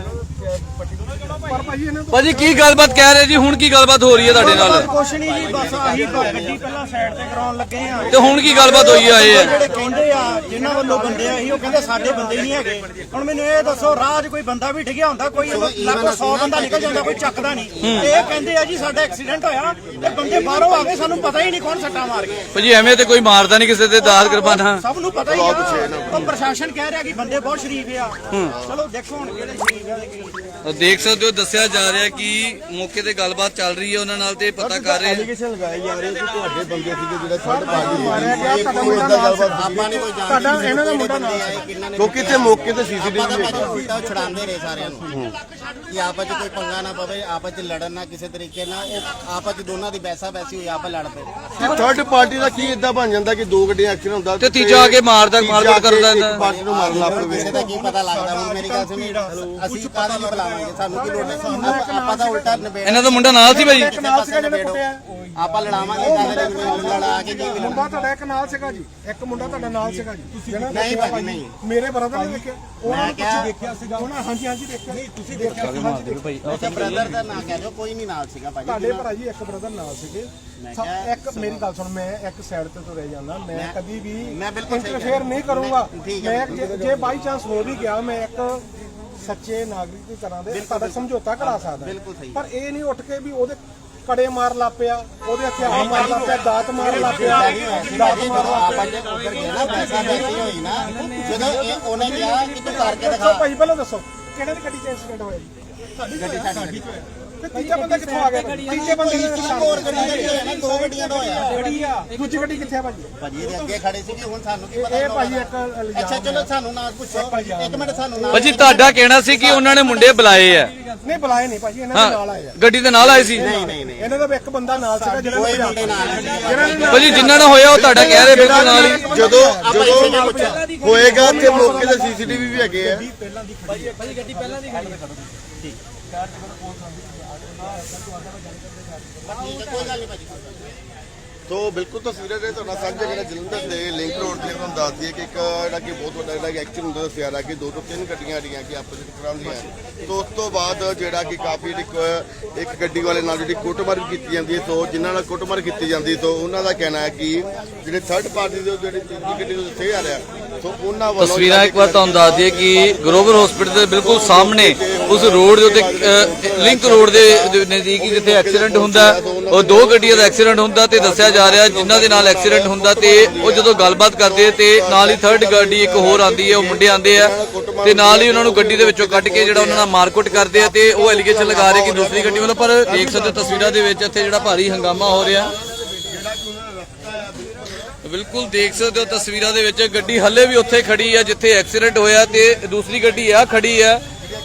ਪਰ ਭਾਜੀ ਤੋਂ ਕੀ ਗੱਲਬਾਤ ਕਹਿ ਰਹੇ ਜੀ? ਹੁਣ ਕੀ ਗੱਲਬਾਤ ਹੋ ਰਹੀ ਹੈ ਤੁਹਾਡੇ ਨਾਲ? ਕੁਛ ਨਹੀਂ ਜੀ ਬਸ ਆਹੀ ਗੱਡੀ ਪਹਿਲਾਂ ਸਾਈਡ ਤੇ ਕਰਾਉਣ ਲੱਗੇ ਆ। ਤੇ ਹੁਣ ਕੀ ਗੱਲਬਾਤ ਹੋਈ ਆਏ ਆ ਜਿਹੜੇ ਕਹਿੰਦੇ ਆ ਜਿਨ੍ਹਾਂ ਵੱਲੋਂ ਬੰਦੇ ਆਹੀ ਉਹ ਕਹਿੰਦੇ ਸਾਡੇ ਬੰਦੇ ਹੀ ਨਹੀਂ ਹੈਗੇ। ਹੁਣ ਮੈਨੂੰ ਇਹ ਦੱਸੋ ਰਾਹ 'ਚ ਕੋਈ ਬੰਦਾ ਵੀ ਡਿੱਗਿਆ ਹੁੰਦਾ? ਕੋਈ ਲੱਗੋ 100 ਬੰਦਾ ਨਿਕਲ ਜਾਂਦਾ ਕੋਈ ਚੱਕਦਾ ਨਹੀਂ। ਤੇ ਇਹ ਕਹਿੰਦੇ ਆ ਜੀ ਸਾਡਾ ਐਕਸੀਡੈਂਟ ਹੋਇਆ ਤੇ ਬੰਦੇ ਬਾਹਰੋਂ ਆ ਗਏ ਸਾਨੂੰ ਪਤਾ ਹੀ ਨਹੀਂ ਕੌਣ ਸੱਟਾਂ ਮਾਰ ਗਏ ਭਾਜੀ ਐਵੇਂ ਤੇ ਕੋਈ ਮਾਰਦਾ ਨਹੀਂ ਕਿਸੇ ਤੇ ਦਾਦ ਕਿਰਪਾਨਾ। ਸਭ ਨੂੰ ਪਤਾ ਹੀ ਆ ਉਹ ਪ੍ਰਸ਼ਾਸਨ ਕਹਿ ਰਿਹਾ ਕਿ ਬੰਦੇ ਬਹੁਤ ਸ਼ਰੀਫ ਆ। ਚਲੋ ਦੇਖੋ ਹੁਣ ਦੇਖ ਸਕਦੇ ਹੋ ਦੱਸਿਆ ਜਾ ਰਿਹਾ ਕਿ ਮੌਕੇ ਤੇ ਗੱਲਬਾਤ ਚੱਲ ਰਹੀ ਹੈ ਉਹਨਾਂ ਨਾਲ ਤੇ ਪਤਾ ਕਰ ਰਹੇ ਹਾਂ। ਐਲੀਗੇਸ਼ਨ ਲਗਾਏ ਜਾ ਰਹੇ ਕਿ ਤੁਹਾਡੇ ਬੰਦੇ ਸੀਗੇ ਜਿਹੜੇ ਤੁਹਾਡਾ ਮੁੰਡਾ ਨਾਲ ਸੀ। ਆਪਾਂ ਨਹੀਂ ਕੋਈ ਤੁਹਾਡਾ ਇਹਨਾਂ ਦਾ ਮੁੰਡਾ ਨਾਲ ਸੀ? ਕਿੰਨਾ ਨੇ ਕਿਉਂਕਿ ਇੱਥੇ ਮੌਕੇ ਤੇ ਆਪਾਂ ਸੀਸੀਟੀਵੀ ਭਾਜੀ ਉਲਟਾ ਛੜਾਉਂਦੇ ਰਹੇ ਸਾਰਿਆਂ ਨੂੰ। ਕਿ ਆਪਸ ਚ ਕੋਈ ਪੰਗਾ ਨਾ ਪਵੇ ਆਪਸ ਚ ਲੜਨ ਨਾ ਕਿਸੇ ਤਰੀਕੇ ਨਾਲ ਉਹ ਆਪਸ ਚ ਦੋਨਾਂ ਦੀ ਬੈਸਾ ਬੈਸੀ ਹੋਈ ਆਪਸ ਲੜ ਪਏ। ਥਰਡ ਪਾਰਟੀ ਦਾ ਕੀ ਇਦਾਂ ਬਣ ਜਾਂਦਾ ਕਿ ਦੋ ਗੱਡੀਆਂ ਐਕਸੀਡੈਂਟ ਹੁੰਦਾ ਤੇ ਤੀਜਾ ਆ ਕੇ ਮਾਰਦਾ- ਤੀਜਾ ਮਾਰਕੁੱਟ ਆ ਕੇ ਕਰਦਾ ਇੱਕ ਇਹਦਾ। ਪਾਰਟੀ ਨੂੰ ਮਾਰਨ ਲੱਗ ਪਵੇ। ਕਿਸੇ ਦਾ ਕੀ ਪਤਾ ਲੱਗਦਾ ਹੁਣ ਮੇਰੀ ਗੱਲ ਸੁਣੀ। ਅਸੀਂ ਕਾਹਦੇ ਲਈ ਬੁਲਾਵਾਂਗੇ? ਸਾਨੂੰ ਲੋੜ ਆਪਾਂ ਤਾਂ ਉਲਟਾ ਇਹਨਾਂ ਦਾ ਮੁੰਡਾ ਨਾਲ ਸੀ ਭਾਈ ਇੱਕ ਨਾਲ ਸੀਗਾ ਜਿਹਨੇ ਕੁੱਟਿਆ। ਆਪਾਂ ਲੜਾਵਾਂਗੇ ਲੜਾ ਕੇ ਕੀ ਮਿਲਣਾ ਮੁੰਡਾ ਤੁਹਾਡਾ ਇੱਕ ਨਾਲ ਸੀਗਾ ਜੀ। ਇੱਕ ਮੁੰਡਾ ਤੁਹਾਡਾ ਨਾਲ ਸੀਗਾ ਜੀ। ਨਹੀਂ ਭਾਜੀ, ਨਹੀਂ। ਮੇਰੇ ਬ੍ਰਦਰ ਨੇ ਦੇਖਿਆ। ਉਹਨਾਂ ਨੇ ਕਿਹਾ- ਦੇਖਿਆ ਸੀਗਾ। ਉਹਨਾਂ ਹਾਂਜੀ ਹਾਂਜੀ ਦੇਖਿਆ। ਨਹੀਂ ਤੁਸੀਂ ਦੇਖਿਆ ਅੱਛਾ ਬ੍ਰਦਰ ਦਾ ਨਾਂ ਕਹਿ ਦਿਓ ਕੋਈ ਨਹੀਂ ਨਾਲ ਸੀਗਾ ਭਾਜੀ ਤੁਹਾਡੇ ਭਰਾ ਜੀ ਇੱਕ ਬ੍ਰਦਰ ਨਾਲ ਸੀਗੇ। ਮੈਂ ਸਭ- ਕਿਹਾ- ਇੱਕ ਮੇਰੀ ਗੱਲ ਸੁਣ ਮੈਂ ਇੱਕ ਸਾਈਡ ਤੇ ਤੁਰੇ ਜਾਂਦਾ। ਮੈਂ ਮੈਂ- ਕਦੀ ਵੀ ਮੈਂ ਬਿਲਕੁਲ ਸਹੀ ਇੰਟਰਫੇਅਰ ਕਹਿ ਨਹੀਂ ਕਰੂੰਗਾ। ਮੈਂ- ਠੀਕ ਹੈ, ਮੈਂ ਜੇ- ਜੇ ਬਾਈ ਚਾਂਸ ਹੋ ਵੀ ਗਿਆ ਮੈਂ ਇੱਕ ਸੱਚੇ ਨਾਗਰਿਕ ਦੀ ਤਰ੍ਹਾਂ ਦੇ ਤੁਹਾਡਾ ਸਮਝੌਤਾ ਕਰਾ ਸਕਦਾ। ਪਰ ਇਹ ਨਹੀਂ ਉੱਠ ਕੇ ਵੀ ਉਹਦੇ ਕੜੇ ਮਾਰ ਲੱਪਿਆ ਉਹਦੇ ਹਥਿਆਰ ਮਾਰ ਲੱਪਿਆ ਦਾਤ ਮਾਰ ਲੱਪਿਆ ਦਾਤ ਮਾਰ ਨਾ ਪੈਸਾ ਬੈਸੀ ਹੋਈ ਨਾ ਜਦੋਂ ਇਹ ਉਹਨੇ ਕਿਹਾ ਕਿ ਤੂੰ ਕਰਕੇ ਦਿਖਾ ਭਾਈ ਪਹਿਲਾਂ ਦੱਸੋ ਕਿਹੜੇ ਦੀ ਗੱਡੀ 'ਚ ਐਕਸੀਡੈਂਟ ਹੋਇਆ ਜੀ ਗੱਡੀ ਸਾਡੀ ਤੇ ਤੀਜਾ ਬੰਦਾ ਕਿੱਥੋਂ ਆ ਗਿਆ? ਤੀਜੇ ਬੰਦੇ ਦੀ ਹੋਰ ਗੱਡੀ ਜਿਹੜੀ ਹੋਈ ਨਾ ਦੋ ਗੱਡੀਆਂ ਦਾ ਹੋਇਆ। ਦੂਜੀ ਗੱਡੀ ਕਿੱਥੇ ਆ ਭਾਜੀ? ਭਾਜੀ ਇਹਦੇ ਅੱਗੇ ਖੜੇ ਸੀਗੇ ਹੁਣ ਸਾਨੂੰ ਕੀ ਇਹ ਪਤਾ ਇਹ ਭਾਜੀ ਇੱਕ ਇਲਜ਼ਾਮ ਅੱਛਾ ਚਲੋ ਸਾਨੂੰ ਨਾਲ ਪੁੱਛੋ। ਇੱਕ ਮਿੰਟ ਸਾਨੂੰ ਨਾਲ ਭਾਜੀ ਤੁਹਾਡਾ ਕਹਿਣਾ ਸੀ ਕਿ ਉਹਨਾਂ ਨੇ ਮੁੰਡੇ ਬੁਲਾਏ ਆ। ਨਹੀਂ ਬੁਲਾਏ ਨਹੀਂ ਭਾਜੀ ਇਹਨਾਂ ਦੇ ਨਾਲ ਆਏ ਆ। ਗੱਡੀ ਦੇ ਨਾਲ ਆਏ ਸੀ? ਨਹੀਂ ਨਹੀਂ ਨਹੀਂ। ਇਹਨਾਂ ਦਾ ਵੀ ਇੱਕ ਬੰਦਾ ਨਾਲ ਸੀਗਾ ਜਿਹੜਾ ਕੋਈ ਮੁੰਡੇ ਨਾਲ ਭਾਜੀ ਜਿੰਨਾ ਨਾਲ ਹੋਇਆ ਉਹ ਤੁਹਾਡਾ ਕਹਿ ਰਹੇ ਬਿਲਕੁਲ ਨਾਲ ਹੀ। ਜਦੋਂ ਜਦੋਂ ਹੋਏਗਾ ਤੇ ਮੌਕੇ ਤੇ ਸੀਸੀਟੀਵੀ ਵੀ ਹੈਗੇ ਆ। ਕੋਈ ਗੱਲ ਨਹੀਂ ਭਾਜੀ ਤੋ ਬਿਲਕੁਲ ਤਸਵੀਰਾਂ ਦੇ ਤੁਹਾਡਾ ਸਾਂਝਾ ਜਿਹੜਾ ਜਲੰਧਰ ਦੇ ਲਿੰਕ ਰੋਡ ਤੇ ਤੁਹਾਨੂੰ ਦੱਸ ਦਈਏ ਕਿ ਇੱਕ ਜਿਹੜਾ ਕਿ ਬਹੁਤ ਵੱਡਾ ਜਿਹੜਾ ਐਕਸੀਡੈਂਟ ਹੁੰਦਾ ਦੱਸਿਆ ਜਾ ਕਿ ਦੋ ਤੋਂ ਤਿੰਨ ਗੱਡੀਆਂ ਜਿਹੜੀਆਂ ਕਿ ਆਪਸ ਵਿੱਚ ਟਕਰਾਉਂਦੀਆਂ ਤੋਂ ਉਸ ਤੋਂ ਬਾਅਦ ਜਿਹੜਾ ਕਿ ਕਾਫੀ ਇੱਕ- ਇੱਕ ਗੱਡੀ ਵਾਲੇ ਨਾਲ ਜਿਹੜੀ ਕੁੱਟਮਾਰ ਵੀ ਕੀਤੀ ਜਾਂਦੀ ਹੈ। ਸੋ ਜਿਨ੍ਹਾਂ ਨਾਲ ਕੁੱਟਮਾਰ ਕੀਤੀ ਜਾਂਦੀ ਸੋ ਉਹਨਾਂ ਦਾ ਕਹਿਣਾ ਹੈ ਕਿ ਜਿਹੜੇ ਥਰਡ ਪਾਰਟੀ ਦੇ ਜਿਹੜੇ ਤੀਜੀ ਗੱਡੀ ਨੂੰ ਦੱਸਿਆ ਜਾ ਰਿਹਾ ਸੋ ਉਹਨਾਂ ਵੱਲੋਂ ਤਸਵੀਰਾਂ ਇੱਕ ਵਾਰ ਤੁਹਾਨੂੰ ਦੱਸ ਦਈਏ ਕਿ ਗਲੋਬਲ ਹਸਪੀਟਲ ਦੇ ਬਿਲਕੁਲ ਸਾਹਮਣੇ ਉਸ ਰੋਡ ਦੇ ਉੱਤੇ ਲਿੰਕ ਰੋਡ ਦੇ ਨਜ਼ਦੀਕ ਹੀ ਜਿੱਥੇ ਐਕਸੀਡੈਂਟ ਹੁੰਦਾ, ਉਹ ਦੋ ਗੱਡੀਆਂ ਦਾ ਐਕਸੀਡੈਂਟ ਹੁੰਦਾ ਤੇ ਦੱਸਿਆ ਜਾ ਰਿਹਾ ਜਿਨ੍ਹਾਂ ਦੇ ਨਾਲ ਐਕਸੀਡੈਂਟ ਹੁੰਦਾ ਤੇ ਉਹ ਜਦੋਂ ਗੱਲਬਾਤ ਕਰਦੇ ਤੇ ਨਾਲ ਹੀ ਥਰਡ ਗੱਡੀ ਇੱਕ ਹੋਰ ਆਂਦੀ ਹੈ, ਉਹ ਮੁੰਡੇ ਆਂਦੇ ਆ ਤੇ ਨਾਲ ਹੀ ਉਹਨਾਂ ਨੂੰ ਗੱਡੀ ਦੇ ਵਿੱਚੋਂ ਕੱਢ ਕੇ ਜਿਹੜਾ ਉਹਨਾਂ ਨਾਲ ਮਾਰਕੁੱਟ ਕਰਦੇ ਆ ਤੇ ਉਹ ਐਲੀਗੇਸ਼ਨ ਲਗਾ ਰਹੇ ਕਿ ਦੂਸਰੀ ਗੱਡੀ ਵੱਲੋਂ ਪਰ ਦੇਖ ਸਕਦੇ ਹੋ ਤਸਵੀਰਾਂ ਦੇ ਵਿੱਚ ਇੱਥੇ ਜਿਹੜਾ ਭਾਰੀ ਹੰਗਾਮਾ ਹੋ ਰਿਹਾ। ਬਿਲਕੁਲ ਦੇਖ ਸਕਦੇ ਹੋ ਤਸਵੀਰਾਂ ਦੇ ਵਿੱਚ ਗੱਡੀ ਹੱਲੇ ਵੀ ਉੱਥੇ ਖੜੀ ਹੈ ਜਿੱਥੇ ਐਕਸੀਡੈਂਟ ਹੋਇਆ ਤੇ ਦੂਸਰੀ ਗੱਡੀ ਆ ਖੜੀ ਹੈ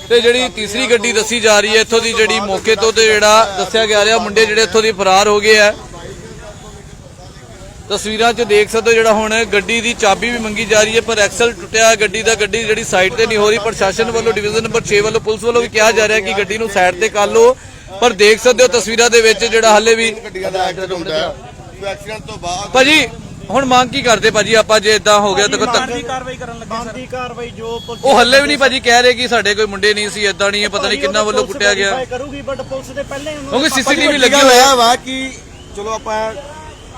ਤੇ ਜਿਹੜੀ ਤੀਸਰੀ ਗੱਡੀ ਦੱਸੀ ਜਾ ਰਹੀ ਹੈ ਇੱਥੋਂ ਦੀ ਜਿਹੜੀ ਮੌਕੇ ਤੋਂ ਤੇ ਜਿਹੜਾ ਦੱਸਿਆ ਗਿਆ ਰਿਹਾ ਮੁੰਡੇ ਜਿਹੜੇ ਇੱਥੋਂ ਦੀ ਫਰਾਰ ਹੋ ਗਏ ਆ। ਤਸਵੀਰਾਂ 'ਚ ਦੇਖ ਸਕਦੇ ਹੋ ਜਿਹੜਾ ਹੁਣ ਗੱਡੀ ਦੀ ਚਾਬੀ ਵੀ ਮੰਗੀ ਜਾ ਰਹੀ ਹੈ ਪਰ ਐਕਸਲ ਟੁੱਟਿਆ ਗੱਡੀ ਦਾ ਗੱਡੀ ਜਿਹੜੀ ਸਾਈਡ ਤੇ ਨਹੀਂ ਹੋ ਰਹੀ। ਪ੍ਰਸ਼ਾਸਨ ਵੱਲੋਂ ਡਿਵੀਜ਼ਨ ਨੰਬਰ 6 ਵੱਲੋਂ ਪੁਲਿਸ ਵੱਲੋਂ ਵੀ ਕਿਹਾ ਜਾ ਰਿਹਾ ਕਿ ਗੱਡੀ ਨੂੰ ਸਾਈਡ ਤੇ ਕਰ ਲਓ। ਪਰ ਦੇਖ ਸਕਦੇ ਹੋ ਤਸਵੀਰਾਂ ਦੇ ਵਿੱਚ ਜਿਹੜਾ ਹੱਲੇ ਵੀ ਭਾਜੀ ਹੁਣ ਮੰਗ ਕੀ ਕਰਦੇ ਭਾਜੀ? ਆਪਾਂ ਜੇ ਇਦਾਂ ਹੋ ਗਿਆ ਤਾਂ ਧੱਕਾ- ਕਾਰਵਾਈ ਕਰਨ ਲੱਗੇ ਬੰਦੀ ਕਾਰਵਾਈ ਜੋ ਪੁਲਿਸ ਉਹ ਹੱਲੇ ਵੀ ਨਹੀਂ ਭਾਜੀ ਕਹਿ ਰਹੇ ਕਿ ਸਾਡੇ ਕੋਈ ਮੁੰਡੇ ਨਹੀਂ ਸੀ ਇਦਾਂ ਨਹੀਂ ਹੈ ਪਤਾ ਨਹੀਂ ਕਿੰਨਾ ਵੱਲੋਂ ਕੁੱਟਿਆ ਗਿਆ। verify ਕਰੂਗੀ ਬਟ ਪੁਲਿਸ ਦੇ ਪਹਿਲੇ ਉਹਨੂੰ ਕਿਉਂਕਿ ਸੀਸੀਟੀਵੀ ਲੱਗੀ ਲੱਗਾ ਹੋਇਆ ਹੋਇਆ ਵਾ ਕਿ ਚਲੋ ਆਪਾਂ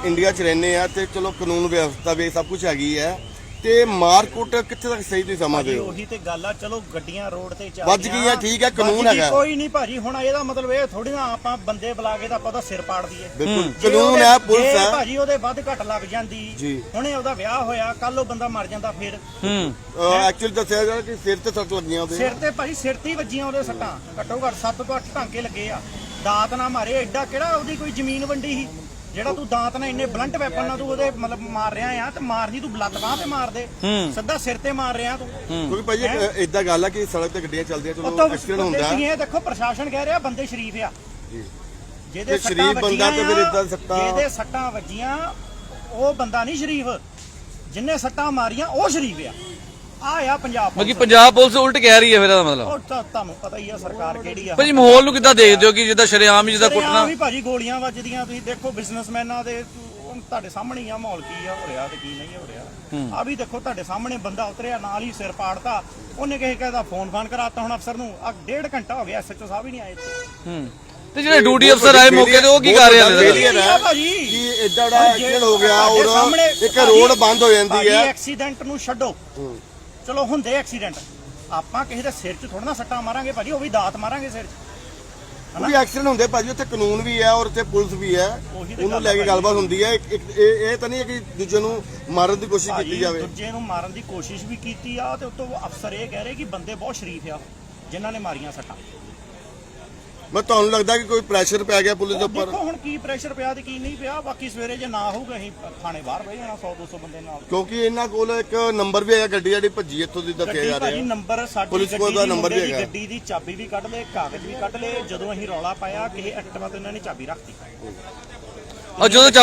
ਇੰਡੀਆ 'ਚ ਰਹਿੰਦੇ ਆ ਤੇ ਚਲੋ ਕਾਨੂੰਨ ਵਿਵਸਥਾ ਵੀ ਸਭ ਕੁਝ ਹੈਗੀ ਹੈ। ਤੇ ਮਾਰਕੁੱਟ ਕਿੱਥੇ ਤੱਕ ਸਹੀ ਤੁਸੀਂ ਸਮਝਦੇ ਹੋ? ਉਹੀ ਤੇ ਗੱਲ ਆ ਚਲੋ ਗੱਡੀਆਂ ਰੋਡ ਤੇ ਚੱਲ ਵੱਜ ਗਈਆਂ, ਠੀਕ ਹੈ, ਕਾਨੂੰਨ ਹੈਗਾ। ਕੋਈ ਨਹੀਂ ਭਾਜੀ ਹੁਣ ਇਹਦਾ ਮਤਲਬ ਇਹ ਥੋੜੀ ਨਾ ਆਪਾਂ ਬੰਦੇ ਬੁਲਾ ਕੇ ਤਾਂ ਆਪਾਂ ਉਹਦਾ ਸਿਰ ਪਾੜ ਦਈਏ। ਬਿਲਕੁਲ ਕਾਨੂੰਨ ਹੈ ਪੁਲਿਸ ਹੈ। ਭਾਜੀ ਉਹਦੇ ਵੱਧ ਘੱਟ ਲੱਗ ਜਾਂਦੀ ਜੀ। ਹੁਣੇ ਉਹਦਾ ਵਿਆਹ ਹੋਇਆ ਕੱਲ ਉਹ ਬੰਦਾ ਮਰ ਜਾਂਦਾ ਫਿਰ। ਹੂੰ। ਐਕਚੁਅਲੀ ਦੱਸਿਆ ਜਾ ਕਿ ਸਿਰ ਤੇ ਸੱਟ ਲੱਗੀਆਂ ਉਹਦੇ। ਸਿਰ ਤੇ ਭਾਜੀ ਸਿਰ ਤੇ ਹੀ ਵੱਜੀਆਂ ਉਹਦੇ ਸੱਟਾਂ। ਘੱਟੋ ਘੱਟ 7 ਤੋਂ 8 ਟਾਂਕੇ ਲੱਗੇ ਆ। ਦਾਤ ਨਾ ਮਾਰੇ ਐਡਾ ਕਿਹੜਾ ਉਹਦੀ ਕੋਈ ਜ਼ਮੀਨ ਵੰਡੀ ਸੀ? ਜਿਹੜਾ ਤੂੰ ਦਾਤ ਨਾਲ ਇੰਨੇ ਬਲੰਟ ਵੈਪਨ ਨਾਲ ਤੂੰ ਉਹਦੇ ਮਤਲਬ ਮਾਰ ਰਿਹਾ ਆ ਤੇ ਮਾਰਨੀ ਤੂੰ ਲੱਤ ਬਾਹ ਤੇ ਮਾਰ ਦੇ। ਸਿੱਧਾ ਸਿਰ ਤੇ ਮਾਰ ਰਿਹਾ ਤੂੰ। ਕਿਉਂਕਿ ਭਾਈ ਇਦਾਂ ਗੱਲ ਆ ਕਿ ਸੜਕ ਤੇ ਗੱਡੀਆਂ ਚੱਲਦੀਆਂ ਚਲੋ ਐਕਸੀਡੈਂਟ ਬੰਦੇ ਹੁੰਦਾ। ਇਹ ਦੇਖੋ ਪ੍ਰਸ਼ਾਸਨ ਕਹਿ ਰਿਹਾ ਬੰਦੇ ਸ਼ਰੀਫ ਆ। ਜਿਹਦੇ ਸੱਟਾਂ ਸ਼ਰੀਫ ਬੰਦਾ ਵੱਜੀਆਂ ਜਿਹਦੇ ਸੱਟਾਂ ਵੱਜੀਆਂ ਉਹ ਬੰਦਾ ਨਹੀਂ ਸ਼ਰੀਫ। ਜਿੰਨੇ ਸੱਟਾਂ ਮਾਰੀਆਂ ਉਹ ਸ਼ਰੀਫ ਆ। ਆ ਆ ਪੰਜਾਬ ਬਾਕੀ ਪੁਲਿਸ। ਪੰਜਾਬ ਪੁਲਿਸ ਉਲਟ ਕਹਿ ਰਹੀ ਹੈ ਫਿਰ ਇਹਦਾ ਮਤਲਬ। ਉਹ ਤਾਂ ਤੁਹਾਨੂੰ ਪਤਾ ਹੀ ਆ ਸਰਕਾਰ ਕਿਹੜੀ ਆ। ਭਾਜੀ ਮਾਹੌਲ ਨੂੰ ਕਿੱਦਾਂ ਦੇਖਦੇ ਹੋ ਕਿ ਜਿੱਦਾਂ ਸ਼ਰੇਆਮ ਹੀ ਜਿੱਦਾਂ ਕੁੱਟਣਾ ਵੀ ਭਾਜੀ ਗੋਲੀਆਂ ਵੱਜਦੀਆਂ ਤੁਸੀਂ ਦੇਖੋ ਬਿਜ਼ਨਸਮੈਨਾਂ ਦੇ ਹੁਣ ਤੁਹਾਡੇ ਸਾਹਮਣੇ ਹੀ ਆ ਮਾਹੌਲ ਕੀ ਆ ਹੋ ਰਿਹਾ ਤੇ ਕੀ ਨਹੀਂ ਹੋ ਰਿਹਾ। ਆ ਵੀ ਦੇਖੋ ਤੁਹਾਡੇ ਸਾਹਮਣੇ ਬੰਦਾ ਉਤਰਿਆ ਨਾਲ ਹੀ ਸਿਰ ਪਾੜਤਾ। ਉਹਨੇ ਕਿਸੇ ਕਹਿੰਦਾ ਫੋਨ ਫਾਨ ਕਰਾਤਾ ਹੁਣ ਅਫਸਰ ਨੂੰ। ਆ ਡੇਢ ਘੰਟਾ ਹੋ ਗਿਆ ਐਸਐਚਓ ਸਾਹਿਬ ਹੀ ਨਹੀਂ ਆਏ ਇੱਥੇ। ਹੂੰ। ਤੇ ਜਿਹੜੇ ਡਿਊਟੀ ਅਫਸਰ ਆਏ ਮੌਕੇ ਤੇ ਉਹ ਕੀ ਕਰ ਰਹੇ ਨੇ? ਕੀ ਆ ਭਾਜੀ? ਕਿ ਜੇ ਐਕਸੀਡੈਂਟ ਹੋ ਗਿਆ ਔਰ ਇੱਕ ਰੋਡ ਬੰਦ ਹੋ ਜਾਂਦੀ ਹੈ। ਐਕਸੀਡੈਂਟ ਨੂੰ ਛੱਡੋ। ਚਲੋ ਹੁੰਦੇ ਐਕਸੀਡੈਂਟ। ਆਪਾਂ ਕਿਸੇ ਦੇ ਸਿਰ 'ਚ ਥੋੜਾ ਨਾ ਸੱਟਾਂ ਮਾਰਾਂਗੇ ਭਾਜੀ ਉਹ ਵੀ ਦਾਤ ਮਾਰਾਂਗੇ ਸਿਰ 'ਚ। ਕਿਉਂਕਿ ਐਕਸੀਡੈਂਟ ਹੁੰਦੇ ਭਾਜੀ ਉੱਥੇ ਕਾਨੂੰਨ ਵੀ ਹੈ ਔਰ ਉੱਥੇ ਪੁਲਿਸ ਵੀ ਹੈ। ਉਹੀ ਤੇ ਉਹਨੂੰ ਗੱਲ ਲੈ ਕੇ ਹੈ ਗੱਲਬਾਤ ਹੁੰਦੀ ਹੈ। ਇੱਕ- ਇੱਕ- ਇਹ ਇਹ ਤਾਂ ਨਹੀਂ ਹੈ ਕਿ ਦੂਜੇ ਨੂੰ ਮਾਰਨ ਦੀ ਕੋਸ਼ਿਸ਼ ਕੀਤੀ ਭਾਜੀ ਜਾਵੇ। ਦੂਜੇ ਨੂੰ ਮਾਰਨ ਦੀ ਕੋਸ਼ਿਸ਼ ਵੀ ਕੀਤੀ ਆ ਤੇ ਉਤੋਂ ਅਫਸਰ ਇਹ ਕਹਿ ਰਹੇ ਕਿ ਬੰਦੇ ਬਹੁਤ ਸ਼ਰੀਫ ਆ ਜਿਨ੍ਹਾਂ ਨੇ ਮਾਰੀਆਂ ਸੱਟਾਂ। ਮੈਂ ਤੁਹਾਨੂੰ ਲੱਗਦਾ ਕਿ ਕੋਈ ਪ੍ਰੈਸ਼ਰ ਪੈ ਗਿਆ ਪੁਲਿਸ ਦੇ ਉੱਪਰ। ਦੇਖੋ ਹੁਣ ਕੀ ਪ੍ਰੈਸ਼ਰ ਪਿਆ ਤੇ ਕੀ ਨਹੀਂ ਪਿਆ ਬਾਕੀ ਸਵੇਰੇ ਜੇ ਨਾ ਹੋਊਗਾ ਅਸੀਂ ਥਾਣੇ ਬਾਹਰ ਬਹਿ ਜਾਣਾ 100 200 ਬੰਦੇ ਨਾਲ। ਕਿਉਂਕਿ ਇਹਨਾਂ ਕੋਲ ਇੱਕ ਨੰਬਰ ਵੀ ਹੈਗਾ ਗੱਡੀ ਜਿਹੜੀ ਭੱਜੀ ਇੱਥੋਂ ਦੀ ਦੱਸਿਆ ਗੱਡੀ ਜਾ ਭਾਜੀ ਰਿਹਾ ਨੰਬਰ ਸਾਡੀ ਪੁਲਿਸ ਕੋਲ ਗੱਡੀ ਦਾ ਦੀ ਨੰਬਰ ਮੁੰਡੇ ਵੀ ਦੀ ਹੈਗਾ। ਗੱਡੀ ਦੀ ਚਾਬੀ ਵੀ ਕੱਢ ਲਏ ਕਾਗਜ਼ ਵੀ ਕੱਢ ਲਏ ਜਦੋਂ ਅਸੀਂ ਰੌਲਾ ਪਾਇਆ ਕਿਸੇ ਐਕਟਿਵਾ ਤੇ ਇਹਨਾਂ ਨੇ ਚਾਬੀ ਰੱਖਤੀ। ਆ ਜਦੋਂ ਚਾਬੀ